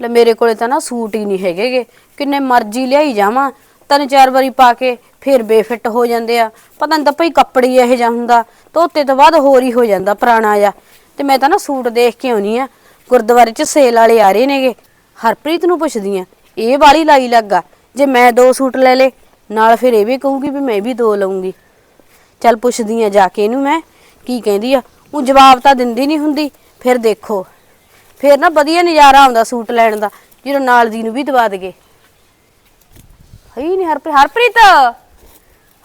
ਲੈ ਮੇਰੇ ਕੋਲੇ ਤਾਂ ਨਾ ਸੂਟ ਹੀ ਨਹੀਂ ਹੈਗੇਗੇ। ਕਿੰਨੇ ਮਰਜ਼ੀ ਲਿਆਈ ਜਾਵਾਂ। ਤਿੰਨ ਚਾਰ ਵਾਰੀ ਪਾ ਕੇ ਫਿਰ ਬੇਫਿੱਟ ਹੋ ਜਾਂਦੇ ਆ। ਪਤਾ ਨਹੀਂ ਤਾਂ ਭਈ ਕੱਪੜੀ ਇਹੋ ਜਿਹਾ ਹੁੰਦਾ। ਧੋਤੇ ਤੋਂ ਬਾਅਦ ਹੋਰ ਹੀ ਹੋ ਜਾਂਦਾ ਪੁਰਾਣਾ ਜਿਹਾ। ਤੇ ਮੈਂ ਤਾਂ ਨਾ ਸੂਟ ਦੇਖ ਕੇ ਆਉਣੀ ਆ। ਗੁਰਦੁਆਰੇ 'ਚ ਸੇਲ ਵਾਲੇ ਆ ਰਹੇ ਨੇਗੇ। ਹਰਪ੍ਰੀਤ ਨੂੰ ਪੁੱਛਦੀ ਆ, ਇਹ ਵਾਲੀ ਲਾਈ ਲੱਗਾ? ਜੇ ਮੈਂ ਦੋ ਸੂਟ ਲੈ ਲੇ ਨਾਲ ਫਿਰ ਇਹ ਵੀ ਕਹੂਗੀ ਵੀ ਮੈਂ ਵੀ ਦੋ ਲਵਾਂਗੀ ਚੱਲ ਪੁੱਛਦੀ ਆ ਜਾ ਕੇ ਇਹਨੂੰ ਮੈਂ, ਕੀ ਕਹਿੰਦੀ ਆ? ਉਹ ਜਵਾਬ ਤਾਂ ਦਿੰਦੀ ਨਹੀਂ ਹੁੰਦੀ। ਫਿਰ ਦੇਖੋ। ਫੇਰ ਨਾ ਵਧੀਆ ਨਜ਼ਾਰਾ ਆਉਂਦਾ ਸੂਟ ਲੈਣ ਦਾ, ਜਦੋਂ ਨਾਲ ਦੀ ਨੂੰ ਵੀ ਦਵਾ ਦਗੇ। ਹਈ ਨਹੀਂ ਹਰਪ੍ਰੀਤ! ਹਰਪ੍ਰੀਤ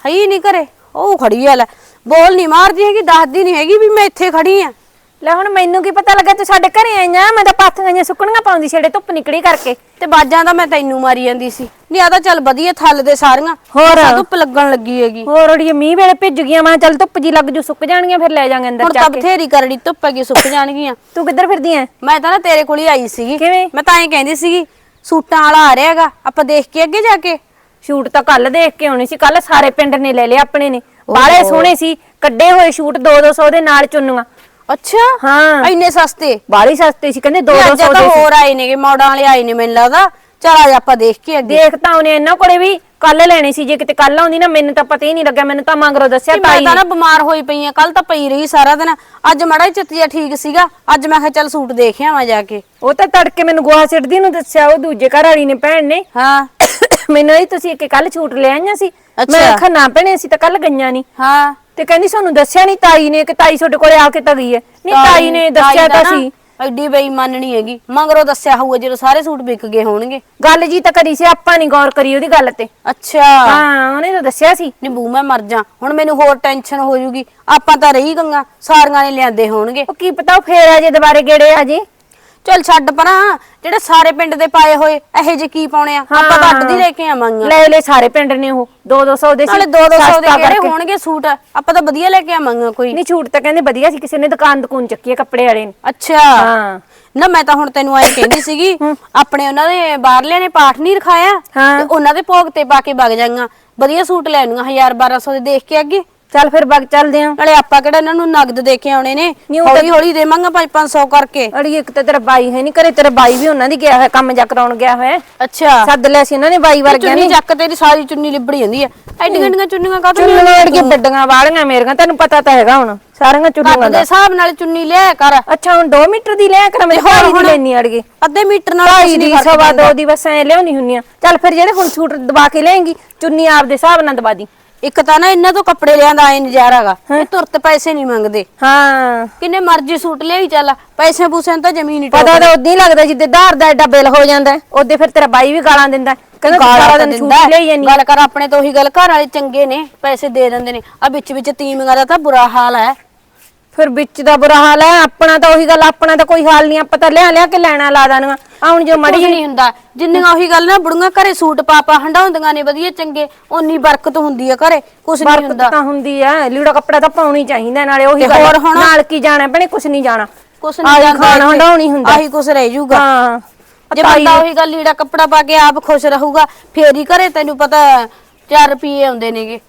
ਹਈ ਨਹੀਂ ਕਰੇ ਉਹ ਖੜੀ ਆ ਲੈ। ਬੋਲ ਨਹੀਂ ਮਾਰਦੀ ਹੈਗੀ, ਦੱਸਦੀ ਨਹੀਂ ਹੈਗੀ ਵੀ ਮੈਂ ਇੱਥੇ ਖੜੀ ਆ। ਲੈ ਹੁਣ ਮੈਨੂੰ ਕੀ ਪਤਾ ਲੱਗਾ ਤੂੰ ਸਾਡੇ ਘਰੇ ਆਈਆਂ ਮੈਂ ਤਾਂ ਪਾਥੀਆਂ ਜਿਹੀਆਂ ਸੁੱਕਣੀਆਂ ਪਾਉਂਦੀ ਛੇੜੇ ਧੁੱਪ ਨਿਕਲੀ ਕਰਕੇ। ਤੇ ਬਾਜਾਂ ਤਾਂ ਮੈਂ ਤੈਨੂੰ ਮਾਰੀ ਜਾਂਦੀ ਸੀ। ਨਹੀਂ ਆ ਤਾਂ ਚੱਲ ਵਧੀਆ ਥੱਲ ਦੇ ਸਾਰੀਆਂ ਹੋਰ? ਧੁੱਪ ਲੱਗਣ ਲੱਗੀ ਹੈਗੀ। ਹੋਰ ਅੜੀਏ ਮੀਂਹ ਵੇਲੇ ਭਿੱਜ ਗਈਆਂ ਮੈਂ ਕਿਹਾ ਚੱਲ ਧੁੱਪ ਜੀ ਲੱਗ ਜੂ ਸੁੱਕ ਜਾਣਗੀਆਂ ਫਿਰ ਲੈ ਜਾਾਂਗੇ ਅੰਦਰ ਹੁਣ ਤਾਂ ਚੱਕ ਕੇ। ਬਥੇਰੀ ਕਰੜੀ ਧੁੱਪ ਹੈਗੀ ਸੁੱਕ ਜਾਣਗੀਆਂ। ਤੂੰ ਕਿੱਧਰ ਫਿਰਦੀ ਐ? ਮੈਂ ਤਾਂ ਨਾ ਤੇਰੇ ਕੋਲ ਹੀ ਆਈ ਸੀਗੀ। ਕਿਵੇਂ? ਮੈਂ ਤਾਂ ਐਂ ਕਹਿੰਦੀ ਸੀਗੀ ਸੂਟਾਂ ਵਾਲਾ ਆ ਰਿਹਾ ਹੈਗਾ ਆਪਾਂ ਦੇਖ ਕੇ ਅੱਗੇ ਜਾ ਕੇ। ਸ਼ੂਟ ਤਾਂ ਕੱਲ ਦੇਖ ਕੇ ਆਉਣੀ ਸੀ ਕੱਲ ਸਾਰੇ ਪਿੰਡ ਨੇ ਲੈ ਲਿਆ ਆਪਣੇ ਨੇ। ਬਾਲੇ ਸੋਹਣੇ ਸੀ ਕੱਢੇ ਹੋਏ ਸ਼ੂਟ 2-200 ਦੇ ਨਾਲ ਚੁੰਨੀਆਂ। ਅੱਛਾ? ਹਾਂ। ਇੰਨੇ ਸਸਤੇ? ਬਾਲੀ ਸਸਤੇ ਸੀ ਕਹਿੰਦੇ ਤੇ ਅੱਜ 2-200 ਤਾਂ ਹੋਰ ਆਏ ਨੇਗੇ ਮੌਡਾਂ ਵਾਲੇ ਆਏ ਨੇ ਮੈਨੂੰ ਲੱਗਦਾ। ਚਲ ਆ ਆਪਾਂ ਦੇਖ ਕੇ ਅੱਗੇ। ਦੇਖ ਤਾਂ ਉਹਨੇ ਇਹਨਾਂ ਕੋਲੇ ਵੀ ਕੱਲ ਲੈਣੀ ਸੀ ਜੇ ਕਿਤੇ ਕੱਲ ਆਉਂਦੀ ਨਾ ਮੈਨੂੰ ਤਾਂ ਪਤਾ ਹੀ ਨਹੀਂ ਲੱਗਾ ਮੈਨੂੰ ਤਾਂ ਮੰਗਰੋ ਦੱਸਿਆ ਤੇ ਮੈਂ ਤਾਈ ਤਾਂ ਨੇ ਬਿਮਾਰ ਹੋਈ ਪਈ ਆ ਕੱਲ ਤਾਂ ਪਈ ਰਹੀ ਸਾਰਾ ਦਿਨ। ਅੱਜ ਮੜਾ ਚਿੱਤਿਆ ਠੀਕ ਸੀਗਾ ਅੱਜ ਮੈਂ ਕਿਹਾ ਚੱਲ ਸੂਟ ਦੇਖ ਆਵਾਂ ਜਾ ਕੇ। ਉਹ ਤਾਂ ਤੜਕੇ ਮੈਨੂੰ ਗੋਹਾ ਸਿੱਟਦੀ ਨੂੰ ਦੱਸਿਆ ਉਹ ਦੂਜੇ ਘਰ ਵਾਲੀ ਨੇ ਭੈਣ ਨੇ। ਹਾਂ। ਮੈਨੂੰ ਇਹ ਤੁਸੀਂ ਇੱਕ ਕੱਲ ਛੂਟ ਲੈ ਆਈਆਂ ਸੀ। ਮੈਂ ਆਖਿਆ ਨਾ ਭੈਣੇ ਸੀ ਤਾਂ ਕੱਲ ਗਈਆਂ ਨਹੀਂ ਹਾਂ। ਤੇ ਕਹਿੰਦੀ ਸਾਨੂੰ ਦੱਸਿਆ ਨਹੀਂ ਤਾਈ ਨੇ ਕਿ ਤਾਈ ਤੁਹਾਡੇ ਕੋਲੇ ਆ ਕੇ ਤਾਂ ਗਈ ਹੈ। ਨਹੀਂ ਤਾਈ ਨੇ ਦੱਸਿਆ ਤਾਂ ਸੀ। ਐਡੀ ਬੇਈਮਾਨ ਨਹੀਂ ਹੈਗੀ। ਮਗਰੋਂ ਦੱਸਿਆ ਹੋਊਗਾ ਜਦੋਂ ਸਾਰੇ ਸੂਟ ਵਿਕ ਗਏ ਹੋਣਗੇ। ਗੱਲ ਜੀ ਤਾਂ ਕਰੀ ਸੀ ਆਪਾਂ ਨਹੀਂ ਗੌਰ ਕਰੀ ਉਹਦੀ ਗੱਲ ਤੇ। ਅੱਛਾ। ਹਾਂ ਉਹਨੇ ਤਾਂ ਦੱਸਿਆ ਸੀ। ਨਿੰਬੂ ਮੈਂ ਮਰ ਜਾ। ਹੁਣ ਮੈਨੂੰ ਹੋਰ ਟੈਨਸ਼ਨ ਹੋ ਜੂਗੀ ਆਪਾਂ ਤਾਂ ਰਹੀ ਗੰਗਾ ਸਾਰੀਆਂ ਨੇ ਲਿਆਂਦੇ ਹੋਣਗੇ। ਉਹ ਕੀ ਪਤਾ ਉਹ ਫੇਰ ਆ ਜੇ ਦੁਬਾਰੇ ਗੇੜੇ ਆ ਜੇ। ਚੱਲ ਛੱਡ ਪਰਾਂ ਜਿਹੜੇ ਸਾਰੇ ਪਿੰਡ ਦੇ ਪਾਏ ਹੋਏ ਇਹੋ ਜਿਹੇ ਕੀ ਪਾਉਣੇ ਆ? ਆਪਾਂ ਤਾਂ ਅੱਡ ਦੀ ਲੈ ਕੇ ਆਵਾਂਗੇ ਲੈ ਲੈ ਸਾਰੇ ਪਿੰਡ ਨੇ ਉਹ 2-200 ਦੇ ਸੀ ਨਾਲੇ 2-200 ਦੇ ਕਿਹੜੇ। ਹੋਣਗੇ ਸੂਟ? ਆਪਾਂ ਤਾਂ ਵਧੀਆ ਲੈ ਕੇ ਆਵਾਂਗੇ ਕੋਈ। ਨਹੀਂ ਛੂਟ ਤਾਂ ਕਹਿੰਦੇ ਵਧੀਆ ਸੀ ਕਿਸੇ ਨੇ ਦੁਕਾਨ ਦੁਕਾਨ ਚੱਕੀ ਹੈ ਕੱਪੜੇ ਵਾਲੇ ਨੇ। ਅੱਛਾ। ਹਾਂ। ਨਾ ਮੈਂ ਤਾਂ ਹੁਣ ਤੈਨੂੰ ਐ ਕਹਿੰਦੀ ਸੀਗੀ ਆਪਣੇ ਉਹਨਾਂ ਦੇ ਬਾਹਰਲਿਆਂ ਨੇ ਪਾਠ ਨਹੀਂ ਰਖਾਇਆ। ਤੇ ਉਹਨਾਂ ਦੇ ਭੋਗ ਤੇ ਪਾ ਕੇ ਵਗ ਜਾਈਆਂ ਵਧੀਆ ਸੂਟ ਲੈਣੀਆਂ 1000 1200 ਦੇ ਦੇਖ ਕੇ ਅੱਗੇ। ਚੱਲ ਫਿਰ ਬਗ ਚੱਲਦੇ ਆਂ। ਨਾਲੇ ਆਪਾਂ ਕਿਹੜਾ ਇਹਨਾਂ ਨੂੰ ਨਗਦ ਦੇ ਕੇ ਆਉਣੇ ਨੇ? ਹੌਲੀ ਹੌਲੀ ਦੇਵਾਂਗਾ 5-500 ਕਰਕੇ। ਅੜੀ ਇੱਕ ਤਾਂ ਤੇਰਾ ਬਾਈ ਹੈ ਨਹੀਂ ਘਰੇ ਤੇਰਾ ਬਾਈ ਵੀ ਉਹਨਾਂ ਦੀ ਗਿਆ ਹੋਇਆ ਕੰਮ ਜਾ ਕਰਾਉਣ ਗਿਆ ਹੋਇਆ। ਅੱਛਾ। ਸੱਦ ਲਿਆ ਸੀ ਉਹਨਾਂ ਨੇ ਬਾਈ ਵਰਗਿਆਂ ਚੁੰਨੀ ਨੇ। ਚੱਕ ਤੇਰੀ ਸਾਰੀ ਚੁੰਨੀ ਲਿਬੜੀ ਜਾਂਦੀ ਆ। ਐਡੀ ਗੰਡੀਆਂ ਚੁੰਨੀਆਂ ਕਾਹਤੋਂ ਚੁੰਨੀਆਂ ਜਿਹੜੀਆਂ ਡੱਡੀਆਂ ਵਾਲੀਆਂ ਮੇਰੀਆਂ ਤੈਨੂੰ ਪਤਾ ਤਾਂ ਹੈਗਾ ਹੁਣ। ਸਾਰੀਆਂ ਚੁੰਨੀਆਂ ਦੇ ਦਾ। ਹਿਸਾਬ ਨਾਲ ਚੁੰਨੀ ਲਿਆ ਕਰ। ਅੱਛਾ ਹੁਣ 2 ਮੀਟਰ ਦੀ ਲਿਆ ਕਰ ਮੈਂ ਹੋਰ ਹੁਣ? ਲੈਣੀ ਅੜਗੇ ਅੱਧੇ ਮੀਟਰ ਨਾਲ ਕੁਛ ਦੀ ਫ਼ਰਕ ਸਵਾ। ਦੋ ਦੀ ਬਸ ਐ ਲਿਆਉਣੀ ਹੁੰਨੀ ਆ। ਚੱਲ ਫਿਰ ਜਿਹੜੇ ਹੁਣ ਸੂਟ ਦਬਾ ਕੇ ਲਿਆਏਂਗੀ ਚੁੰਨੀ ਆਪਦੇ ਹਿਸਾਬ ਨਾਲ ਦਬਾ ਦੀ। ਇੱਕ ਤਾਂ ਨਾ ਇਹਨਾਂ ਤੋਂ ਕੱਪੜੇ ਲਿਆਂਦਾ ਐ ਨਜ਼ਾਰਾਗਾ ਇਹ ਤੁਰਤ ਪੈਸੇ ਨਹੀਂ ਮੰਗਦੇ। ਹਾਂ। ਕਿੰਨੇ ਮਰਜ਼ੀ ਸੂਟ ਲਿਆਈ ਚੱਲ ਪੈਸੇ ਪੂਸਿਆਂ ਤਾਂ ਜ਼ਮੀਨ ਹੀ ਪਤਾ ਤਾਂ ਉਦੋਂ ਹੀ ਲੱਗਦਾ ਜਿੱਦੇ ਧਾਰ ਦਾ ਐਡਾ ਬਿੱਲ ਹੋ ਜਾਂਦਾ ਉਹਦੇ ਫਿਰ ਤੇਰਾ ਬਾਈ ਵੀ ਗਾਲਾਂ ਦਿੰਦਾ। ਕਹਿੰਦਾ ਤੂੰ ਸਾਰਾ ਦਿਨ ਸੂਟ ਲਿਆਈ ਜਾਨੀ। ਗੱਲ ਕਰ ਆਪਣੇ ਤੋਂ ਉਹੀ ਗੱਲ ਘਰ ਵਾਲੇ ਚੰਗੇ ਨੇ ਪੈਸੇ ਦੇ ਦਿੰਦੇ ਨੇ। ਆ ਵਿੱਚ ਵਿੱਚ ਤੀਮੀਆਂ ਦਾ ਤਾਂ ਬੁਰਾ ਹਾਲ ਹੈ। ਫਿਰ ਵਿੱਚ ਦਾ ਬੁਰਾ ਹਾਲ ਹੈ ਆਪਣਾ ਤਾਂ ਉਹੀ ਗੱਲ ਆਪਣਾ ਤਾਂ ਕੋਈ ਹਾਲ ਨਹੀਂ ਆਪਾਂ ਤਾਂ ਲਿਆ ਲਿਆ ਕੇ ਲੈਣਾ ਲਾ ਦਾਂਗਾ ਆ ਹੁਣ ਜੋ ਮੜੀ ਕੁਝ ਨਹੀਂ ਹੁੰਦਾ। ਜਿੰਨੀਆਂ ਉਹੀ ਗੱਲ ਨਾ ਬੁੜੀਆਂ ਘਰੇ ਸੂਟ ਪਾਪਾ ਹੰਡਾਉਂਦੀਆਂ ਨੇ ਵਧੀਆ ਚੰਗੇ ਓਨੀ ਬਰਕਤ ਹੁੰਦੀ ਹੈ ਘਰੇ। ਕੁਝ ਨਹੀਂ ਬਰਕਤ ਹੁੰਦਾ। ਤਾਂ ਹੁੰਦੀ ਐ ਲੀੜਾ ਕੱਪੜਾ ਤਾਂ ਪਾਉਣੀ ਚਾਹੀਦਾ ਨਾਲੇ ਉਹੀ ਗੱਲ ਹੋਰ ਹੁਣ? ਨਾਲ ਕੀ ਜਾਣਾ ਭੈਣੇ ਕੁਛ ਨਹੀਂ ਜਾਣਾ। ਕੁਝ ਆਹੀ ਨਹੀਂ ਜਾਂਦਾ ਖਾਣਾ ਇੱਥੇ। ਹੰਡਾਉਣੀ ਹੁੰਦਾ। ਆਹੀ ਕੁਝ ਰਹਿ ਜਾਊਗਾ। ਹਾਂ। ਜੇ ਬੰਦਾ ਉਹੀ ਗੱਲ ਲੀੜਾ ਕੱਪੜਾ ਪਾ ਕੇ ਆਪ ਖੁਸ਼ ਰਹੂਗਾ ਫੇਰ ਹੀ ਘਰੇ ਤੈਨੂੰ ਪਤਾ 4 ਰੁਪਏ ਆਉਂਦੇ ਨੇਗੇ।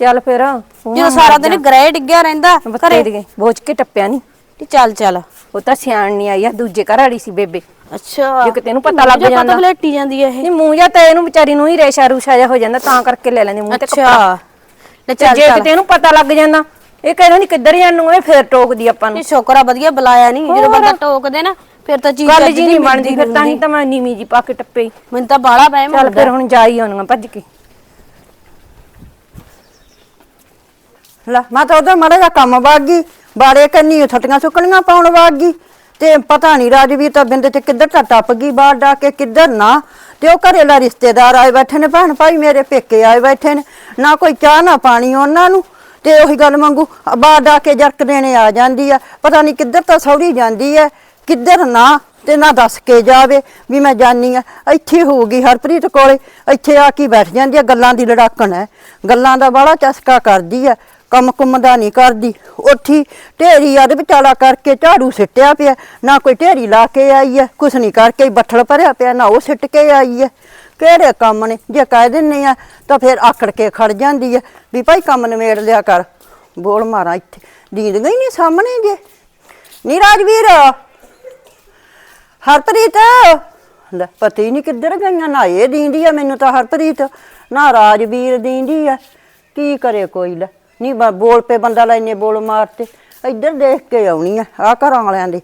ਚੱਲ ਫਿਰ ਜਦੋਂ ਸਾਰਾ ਦਿਨ ਗ੍ਰਹਿ ਡਿੱਗਿਆ ਰਹਿੰਦਾ ਘਰੇ। ਦੇ ਬੋਝ ਕੇ ਟੱਪਿਆ ਨਹੀਂ ਤੇ ਚੱਲ ਚੱਲ। ਉਹ ਤਾਂ ਸਿਆਣ ਨਹੀਂ ਆਈ ਆ ਦੂਜੇ ਘਰ ਵਾਲੀ ਸੀ ਬੇਬੇ। ਅੱਛਾ। ਜੇ ਕਿਤੇ ਨੂੰ ਪਤਾ ਲੱਗ ਜਾਂਦਾ। ਪਤਾ ਬਲੇਟੀ ਜਾਂਦੀ ਹੈ ਇਹ। ਨਹੀਂ ਮੂੰਹ ਜਾਂ ਤਾਂ ਇਹਨੂੰ ਵਿਚਾਰੀ ਨੂੰ ਹੀ ਰੇਸ਼ਾ ਰੂਸ਼ਾ ਜਿਹਾ ਹੋ ਜਾਂਦਾ ਤਾਂ ਕਰਕੇ ਲੈ ਲੈਂਦੇ ਮੂੰਹ ਤੇ ਕੱਪੜਾ। ਅੱਛਾ ਲੈ ਤੇ ਚੱਲ ਜੇ ਚੱਲ। ਕਿਤੇ ਇਹਨੂੰ ਪਤਾ ਲੱਗ ਜਾਂਦਾ ਇਹ ਕਹਿੰਦਾ ਨਹੀਂ ਕਿੱਧਰ ਜਾਣੂ ਇਹ ਫੇਰ ਟੋਕਦੀ ਆਪਾਂ ਨੂੰ। ਨਹੀਂ ਸ਼ੁਕਰ ਵਧੀਆ ਬੁਲਾਇਆ ਨਹੀਂ ਜਦੋਂ ਬੰਦਾ ਟੋਕਦੇ ਨਾ ਫਿਰ ਤਾਂ ਚੀਜ਼ ਗੱਲ ਜੀ ਨਹੀਂ ਬਣਦੀ ਫਿਰ ਤਾਂ ਹੀ ਤਾਂ ਮੈਂ ਨੀਵੀਂ ਜੀ ਪਾ ਕੇ ਟੱਪੇ। ਮੈਨੂੰ ਤਾਂ ਬਾਲਾ ਬਹਿਮ ਚੱਲ ਫਿਰ ਹੁਣ ਜਾਈ ਆਉਣਗਾ ਭੱਜ ਕੇ। ਲੈ, ਮੈਂ ਤਾਂ ਉਧਰ ਮਾੜਾ ਜਿਹਾ ਕੰਮ ਵਗ ਗਈ ਬਾੜੇ ਕੰਨੀ ਛੱਟੀਆਂ ਸੁੱਕਣੀਆਂ ਪਾਉਣ ਵਗ ਗਈ, ਤੇ ਪਤਾ ਨਹੀਂ ਰਾਜਵੀਰ ਤਾਂ ਬਿੰਦ ਤੇ ਕਿੱਧਰ ਤਾਂ ਟੱਪ ਗਈ, ਬਾਹਰ ਡਾ ਕੇ ਕਿੱਧਰ ਨਾ, ਤੇ ਉਹ ਘਰੇ ਲਾ ਰਿਸ਼ਤੇਦਾਰ ਆਏ ਬੈਠੇ ਨੇ, ਭੈਣ ਭਾਈ ਮੇਰੇ ਪੇਕੇ ਆਏ ਬੈਠੇ ਨੇ, ਨਾ ਕੋਈ ਚਾਹ ਨਾ ਪਾਣੀ ਉਹਨਾਂ ਨੂੰ, ਤੇ ਉਹੀ ਗੱਲ ਮੰਗੂ ਬਾਹਰ ਡਾ ਕੇ ਜਰਕ ਦੇਣੇ ਆ ਜਾਂਦੀ ਆ, ਪਤਾ ਨਹੀਂ ਕਿੱਧਰ ਤਾਂ ਸੌੜੀ ਜਾਂਦੀ ਐ, ਕਿੱਧਰ ਨਾ, ਤੇ ਨਾ ਦੱਸ ਕੇ ਜਾਵੇ ਵੀ ਮੈਂ ਜਾਨੀ ਆ, ਇੱਥੇ ਹੋਊਗੀ ਹਰਪ੍ਰੀਤ ਕੋਲੇ, ਇੱਥੇ ਆ ਕੇ ਬੈਠ ਜਾਂਦੀ ਆ, ਗੱਲਾਂ ਦੀ ਲੜਾਕਣ ਹੈ ਗੱਲਾਂ ਦਾ ਬਾਹਲਾ ਚਸਕਾ ਕਰਦੀ ਆ ਕੰਮ ਕੁੰਮ ਦਾ ਨਹੀਂ ਕਰਦੀ। ਉੱਠੀ ਢੇਰੀ ਆ ਦੇ ਵਿਚਾਲਾ ਕਰਕੇ ਝਾੜੂ ਸਿੱਟਿਆ ਪਿਆ। ਨਾ ਕੋਈ ਢੇਰੀ ਲਾ ਕੇ ਆਈ ਐ, ਕੁਛ ਨਹੀਂ ਕਰਕੇ ਹੀ ਬੱਠਲ ਭਰਿਆ ਪਿਆ, ਨਾ ਉਹ ਸਿੱਟ ਕੇ ਆਈ ਐ। ਕਿਹੜੇ ਕੰਮ ਨੇ? ਜੇ ਕਹਿ ਦਿੰਨੇ ਆ ਤਾਂ ਫਿਰ ਆਕੜ ਕੇ ਖੜ ਜਾਂਦੀ ਐ। ਵੀ ਭਾਈ ਕੰਮ ਨਿਮੇੜ ਲਿਆ ਕਰ। ਬੋਲ ਮਾਰਾ ਇੱਥੇ। ਦੀਦ ਗਈ ਨਹੀਂ ਸਾਹਮਣੇ ਜੇ? ਨੀ ਰਾਜਵੀਰ? ਹਰਪ੍ਰੀਤ? ਲੈ, ਪਤੀ ਨਹੀਂ ਕਿੱਧਰ ਗਈਆਂ। ਨਾ ਇਹ ਦੀਂਦੀ ਆ ਮੈਨੂੰ ਤਾਂ ਹਰਪ੍ਰੀਤ, ਨਾ ਰਾਜਵੀਰ ਦੀਂਦੀ ਆ। ਕੀ ਕਰੇ ਕੋਈ, ਲੈ। ਨਹੀਂ ਬ- ਬੋਲ ਪੇ ਬੰਦਾ ਲੈ ਇੰਨੇ ਬੋਲ ਮਾਰਤੇ। ਇੱਧਰ ਦੇਖ ਕੇ ਆਉਣੀ ਆ ਆ ਘਰਾਂ ਵਾਲਿਆਂ ਦੇ।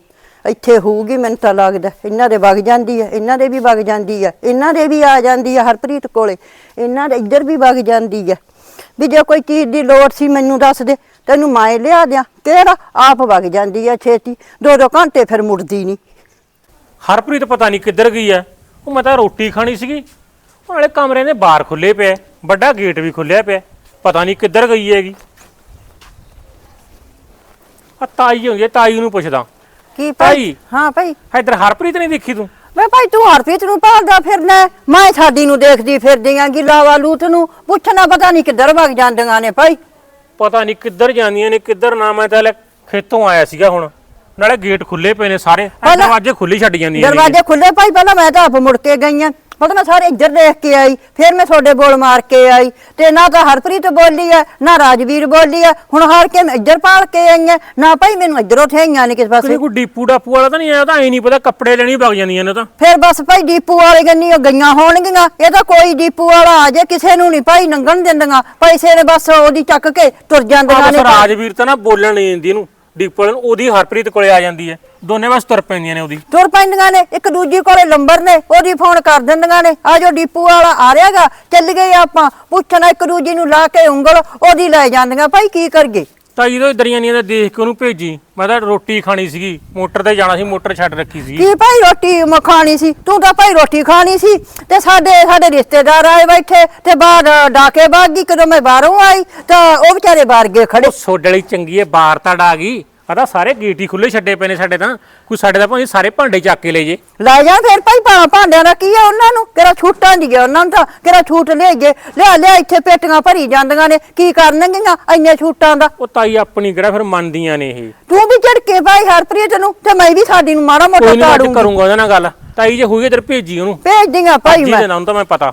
ਇੱਥੇ ਹੋਊਗੀ ਮੈਨੂੰ ਤਾਂ ਲੱਗਦਾ, ਇਹਨਾਂ ਦੇ ਵਗ ਜਾਂਦੀ ਆ, ਇਹਨਾਂ ਦੇ ਵੀ ਵਗ ਜਾਂਦੀ ਆ, ਇਹਨਾਂ ਦੇ ਵੀ ਆ ਜਾਂਦੀ ਆ ਹਰਪ੍ਰੀਤ ਕੋਲੇ। ਇਹਨਾਂ ਦੇ ਇੱਧਰ ਵੀ ਵਗ ਜਾਂਦੀ ਆ। ਵੀ ਜੇ ਕੋਈ ਚੀਜ਼ ਦੀ ਲੋੜ ਸੀ ਮੈਨੂੰ ਦੱਸ ਦੇ, ਤੈਨੂੰ ਮੈਂ ਲਿਆ ਦਿਆਂ। ਕਿਹੜਾ? ਆਪ ਵਗ ਜਾਂਦੀ ਆ ਛੇਤੀ, ਦੋ ਦੋ ਘੰਟੇ ਫਿਰ ਮੁੜਦੀ ਨਹੀਂ ਹਰਪ੍ਰੀਤ ਪਤਾ ਨਹੀਂ ਕਿੱਧਰ ਗਈ ਐ ਉਹ ਮੈਂ ਤਾਂ ਰੋਟੀ ਖਾਣੀ ਸੀਗੀ। ਉਹ ਨਾਲੇ ਕਮਰੇ ਦੇ ਬਾਹਰ ਖੁੱਲੇ ਪਿਆ ਵੱਡਾ ਗੇਟ ਵੀ ਖੁੱਲਿਆ ਪਿਆ। ਪਤਾ ਨਹੀਂ ਕਿੱਧਰ ਗਈ ਹੈਗੀ। ਆ ਤਾਈ ਹੁੰਦੀ ਐ ਤਾਈ ਨੂੰ ਪੁੱਛਦਾ। ਕੀ ਭਾਈ। ਭਾਈ ਹਾਂ ਭਾਈ। ਇੱਧਰ ਹਰਪ੍ਰੀਤ ਨਹੀਂ ਦੇਖੀ ਤੂੰ? ਵੇ ਭਾਈ ਤੂੰ ਹਰਪ੍ਰੀਤ ਨੂੰ ਭਾਲਦਾ ਫਿਰਨਾ ਹੈ। ਮੈਂ ਸਾਡੀ ਨੂੰ ਦੇਖਦੀ ਫਿਰਦੀ ਆਂ ਗਿਲਾਵਾ ਲੂਤ ਨੂੰ। ਪੁੱਛਣਾ ਪਤਾ ਨਹੀਂ ਕਿੱਧਰ ਵਗ ਜਾਂਦੀਆਂ ਨੇ ਭਾਈ। ਪਤਾ ਨਹੀਂ ਕਿੱਧਰ ਜਾਂਦੀਆਂ ਨੇ ਕਿੱਧਰ ਨਾ। ਮੈਂ ਤਾਂ ਲੈ ਖੇਤੋਂ ਆਇਆ ਸੀਗਾ ਹੁਣ। ਨਾਲੇ ਗੇਟ ਖੁੱਲੇ ਪਏ ਨੇ ਸਾਰੇ। ਆਹ ਪਹਿਲਾਂ- ਦਰਵਾਜ਼ੇ ਖੁੱਲੇ ਛੱਡ ਜਾਂਦੀਆਂ ਨੇ। ਦਰਵਾਜ਼ੇ ਖੁੱਲੇ ਭਾਈ ਪਹਿਲਾਂ ਮੈਂ ਤਾਂ ਆਪ ਮੁੜ ਕੇ ਗਈ ਆਂ। ਮੈਂ ਸਾਰੇ ਇੱਧਰ ਦੇਖ ਕੇ ਆਈ ਫਿਰ ਮੈਂ ਤੁਹਾਡੇ ਬੋਲ ਮਾਰ ਕੇ ਆਈ ਤੇ ਨਾ ਤਾਂ ਹਰਪ੍ਰੀਤ ਬੋਲੀ ਆ ਨਾ ਰਾਜਵੀਰ ਬੋਲੀ ਆ ਹੁਣ ਹਾਰ ਕੇ ਮੈਂ ਇੱਧਰ ਪਾਲ ਕੇ ਆਈ ਆਂ ਨਾ ਭਾਈ ਮੈਨੂੰ ਇੱਧਰੋਂ ਠੇਈਆਂ ਨੇ ਕਿਸ ਪਾਸੇ। ਕੋਈ ਡੀਪੂ ਡਾਪੂ ਵਾਲਾ ਤਾਂ ਨਹੀਂ ਆਇਆ ਤਾਂ ਐ ਨਹੀਂ ਪਤਾ ਕੱਪੜੇ ਲੈਣੀ ਵਗ ਜਾਂਦੀਆਂ ਨੇ ਤਾਂ। ਫਿਰ ਬਸ ਭਾਈ ਡੀਪੂ ਵਾਲੇ ਗੰਨੀ ਉਹ ਗਈਆਂ ਹੋਣਗੀਆਂ ਇਹ ਤਾਂ ਕੋਈ ਡੀਪੂ ਵਾਲਾ ਆ ਜੇ ਕਿਸੇ ਨੂੰ ਨਹੀਂ ਭਾਈ ਨੰਗਣ ਦਿੰਦੀਆਂ ਪੈਸੇ ਨੇ ਬਸ ਉਹਦੀ ਚੱਕ ਕੇ ਤੁਰ ਜਾਂਦੀਆਂ ਨੇ ਰਾਜਵੀਰ ਤਾਂ ਨਾ ਬੋਲਣ ਨਹੀਂ ਦਿੰਦੀ ਇਹਨੂੰ। ਡੀਪੂ ਉਹਦੀ ਹਰਪ੍ਰੀਤ ਕੋਲੇ ਆ ਜਾਂਦੀ ਹੈ। ਦੋਨੇ ਬਸ ਤੁਰ ਪੈਂਦੀਆਂ ਨੇ ਉਹਦੀ। ਤੁਰ ਪੈਂਦੀਆਂ ਨੇ, ਇੱਕ ਦੂਜੀ ਕੋਲੇ ਨੰਬਰ ਨੇ, ਉਹਦੀ ਫੋਨ ਕਰ ਦਿੰਦੀਆਂ ਨੇ, ਆ ਜੋ ਡੀਪੂ ਵਾਲਾ ਆ ਰਿਹਾਗਾ, ਚੱਲ ਗਏ ਆਪਾਂ, ਪੁੱਛਣਾ ਇੱਕ ਦੂਜੀ ਨੂੰ ਲਾ ਕੇ ਉਂਗਲ, ਉਹਦੀ ਲੈ ਜਾਂਦੀਆਂ, ਭਾਈ ਕੀ ਕਰਗੇ ਤਾਂ ਜਦੋਂ ਦਰੀਆਂ ਨੀਆਂ ਦਾ ਦੇਖ ਕੇ ਉਹਨੂੰ ਭੇਜੀ ਮੈਂ ਤਾਂ ਰੋਟੀ ਖਾਣੀ ਸੀਗੀ ਮੋਟਰ ਤੇ ਜਾਣਾ ਸੀ ਮੋਟਰ ਛੱਡ ਰੱਖੀ ਸੀ ਕੀ ਭਾਈ ਰੋਟੀ ਮ- ਖਾਣੀ ਸੀ? ਤੂੰ ਤਾਂ ਭਾਈ ਰੋਟੀ ਖਾਣੀ ਸੀ। ਤੇ ਸਾਡੇ ਸਾਡੇ ਰਿਸ਼ਤੇਦਾਰ ਆਏ ਬੈਠੇ ਤੇ ਬਾਹਰ ਡਾਕੇ ਬਾਗ ਕਦੋਂ ਮੈਂ ਬਾਹਰੋਂ ਆਈ ਤਾਂ ਉਹ ਵਿਚਾਰੇ ਬਾਹਰ ਗਏ ਖੜੇ। ਉਹ ਸੋਡੇ ਵਾਲੀ ਚੰਗੀ ਐ ਬਾਰ ਤਾਂ ਡਾ ਗਈ। ਆ ਤਾਂ ਸਾਰੇ ਗੇਟ ਹੀ ਖੁੱਲੇ ਛੱਡੇ ਪਏ ਨੇ ਸਾਡੇ ਤਾਂ। ਕੋਈ ਸਾਡੇ ਦਾ ਭਾਵੇਂ ਸਾਰੇ ਭਾਂਡੇ ਚੱਕ ਕੇ ਲੈ ਜੇ। ਲੈ ਜਾ ਫਿਰ ਭਾਈ ਭਾ ਭਾਂਡਿਆਂ ਦਾ ਕੀ ਆ ਉਹਨਾਂ ਨੂੰ? ਕਿਹੜਾ ਛੂਟਾਂ ਦੀ ਗਿਆ ਉਹਨਾਂ ਨੂੰ ਤਾਂ। ਕਿਹੜਾ ਛੂਟ ਲੈ ਗਏ? ਲਿਆ ਲਿਆ ਇੱਥੇ ਪੇਟੀਆਂ ਭਰੀ ਜਾਂਦੀਆਂ ਨੇ। ਕੀ ਕਰਨਗੀਆਂ ਇੰਨੇ ਛੂਟਾਂ ਦਾ? ਉਹ ਤਾਈ ਆਪਣੀ ਕਿਹੜਾ ਫਿਰ ਮੰਨਦੀਆਂ ਨੇ ਇਹ? ਤੂੰ ਵੀ ਝੜ ਕੇ ਭਾਈ ਹਰਪ੍ਰੀਤ ਨੂੰ ਤੇ ਮੈਂ ਵੀ ਸਾਡੀ ਨੂੰ ਮਾੜਾ ਮੋਟਾ ਕੋਈ ਨਹੀਂ ਕਰੂੰਗਾ ਉਹਦੇ ਨਾਲ ਗੱਲ। ਤਾਈ ਜੇ ਹੋਈ ਇਧਰ ਭੇਜੀ ਉਹਨੂੰ। ਭੇਜ ਦਿਆਂ ਭਾਈ ਜੀ ਮੈਂ। ਦੇ ਨਾਮ ਤਾਂ ਮੈਂ ਪਤਾ।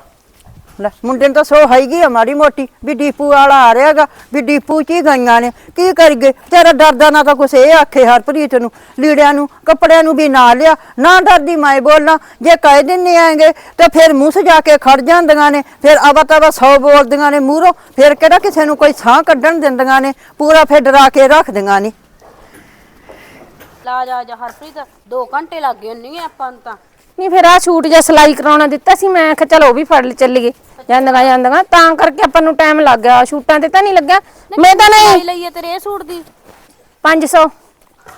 ਲੈ, ਮੁੰਡੇ ਨੂੰ ਤਾਂ ਸੋ ਹੈਗੀ ਆ ਮਾੜੀ ਮੋਟੀ, ਵੀ ਡੀਪੂ ਵਾਲਾ ਆ ਰਿਹਾਗਾ ਵੀ ਡੀਪੂ ਚ ਹੀ ਗਈਆਂ ਨੇ। ਕੀ ਕਰੀਏ? ਤੇਰਾ ਡਰਦਾ ਨਾ ਤਾਂ ਕੁਛ ਇਹ ਆਖੇ ਹਰਪ੍ਰੀਤ ਨੂੰ, ਲੀੜਿਆਂ ਨੂੰ, ਕੱਪੜਿਆਂ ਨੂੰ ਵੀ ਨਾ ਲਿਆ। ਨਾ ਡਰਦੀ ਮੈਂ ਬੋਲਣਾ ਜੇ ਕਹਿ ਦਿੰਨੇ ਆਂਗੇ ਤੇ ਫਿਰ ਮੂੰਹ ਸਜਾ ਕੇ ਖੜ ਜਾਂਦੀਆਂ ਨੇ, ਫਿਰ ਆਵਾ ਤਾਵਾ ਸੌ ਬੋਲਦੀਆਂ ਨੇ ਮੂਹਰੋਂ ਫਿਰ ਕਿਹੜਾ ਕਿਸੇ ਨੂੰ ਕੋਈ ਸਾਹ ਕੱਢਣ ਦਿੰਦੀਆਂ ਨੇ, ਪੂਰਾ ਫਿਰ ਡਰਾ ਕੇ ਰੱਖਦੀਆਂ ਨੇ। ਲਾ ਜਾ ਜਾ ਹਰਪ੍ਰੀਤ 2 ਘੰਟੇ ਲੱਗ ਗਏ ਨਹੀਂ ਆਪਾਂ ਨੂੰ ਤਾਂ। ਨਹੀਂ ਫਿਰ ਆ ਸ਼ੂਟ ਜਾਂ ਸਿਲਾਈ ਕਰਾਉਣਾ ਦਿੱਤਾ ਸੀ ਮੈਂ ਕਿਹਾ ਚਲ ਉਹ ਵੀ ਫੜ ਚੱਲੀਏ ਜਾਂਦਗਾ ਜਾਂਦਗਾ ਤਾਂ ਕਰਕੇ ਆਪਾਂ ਨੂੰ ਟਾਈਮ ਲੱਗ ਗਿਆ ਸ਼ੂਟਾਂ ਤੇ ਤਾਂ ਨਹੀਂ ਲੱਗਾ ਮੈਂ ਤਾਂ ਨਹੀਂ। ਲਈਏ ਤੇਰੇ ਇਹ ਸੂਟ ਦੀ। 500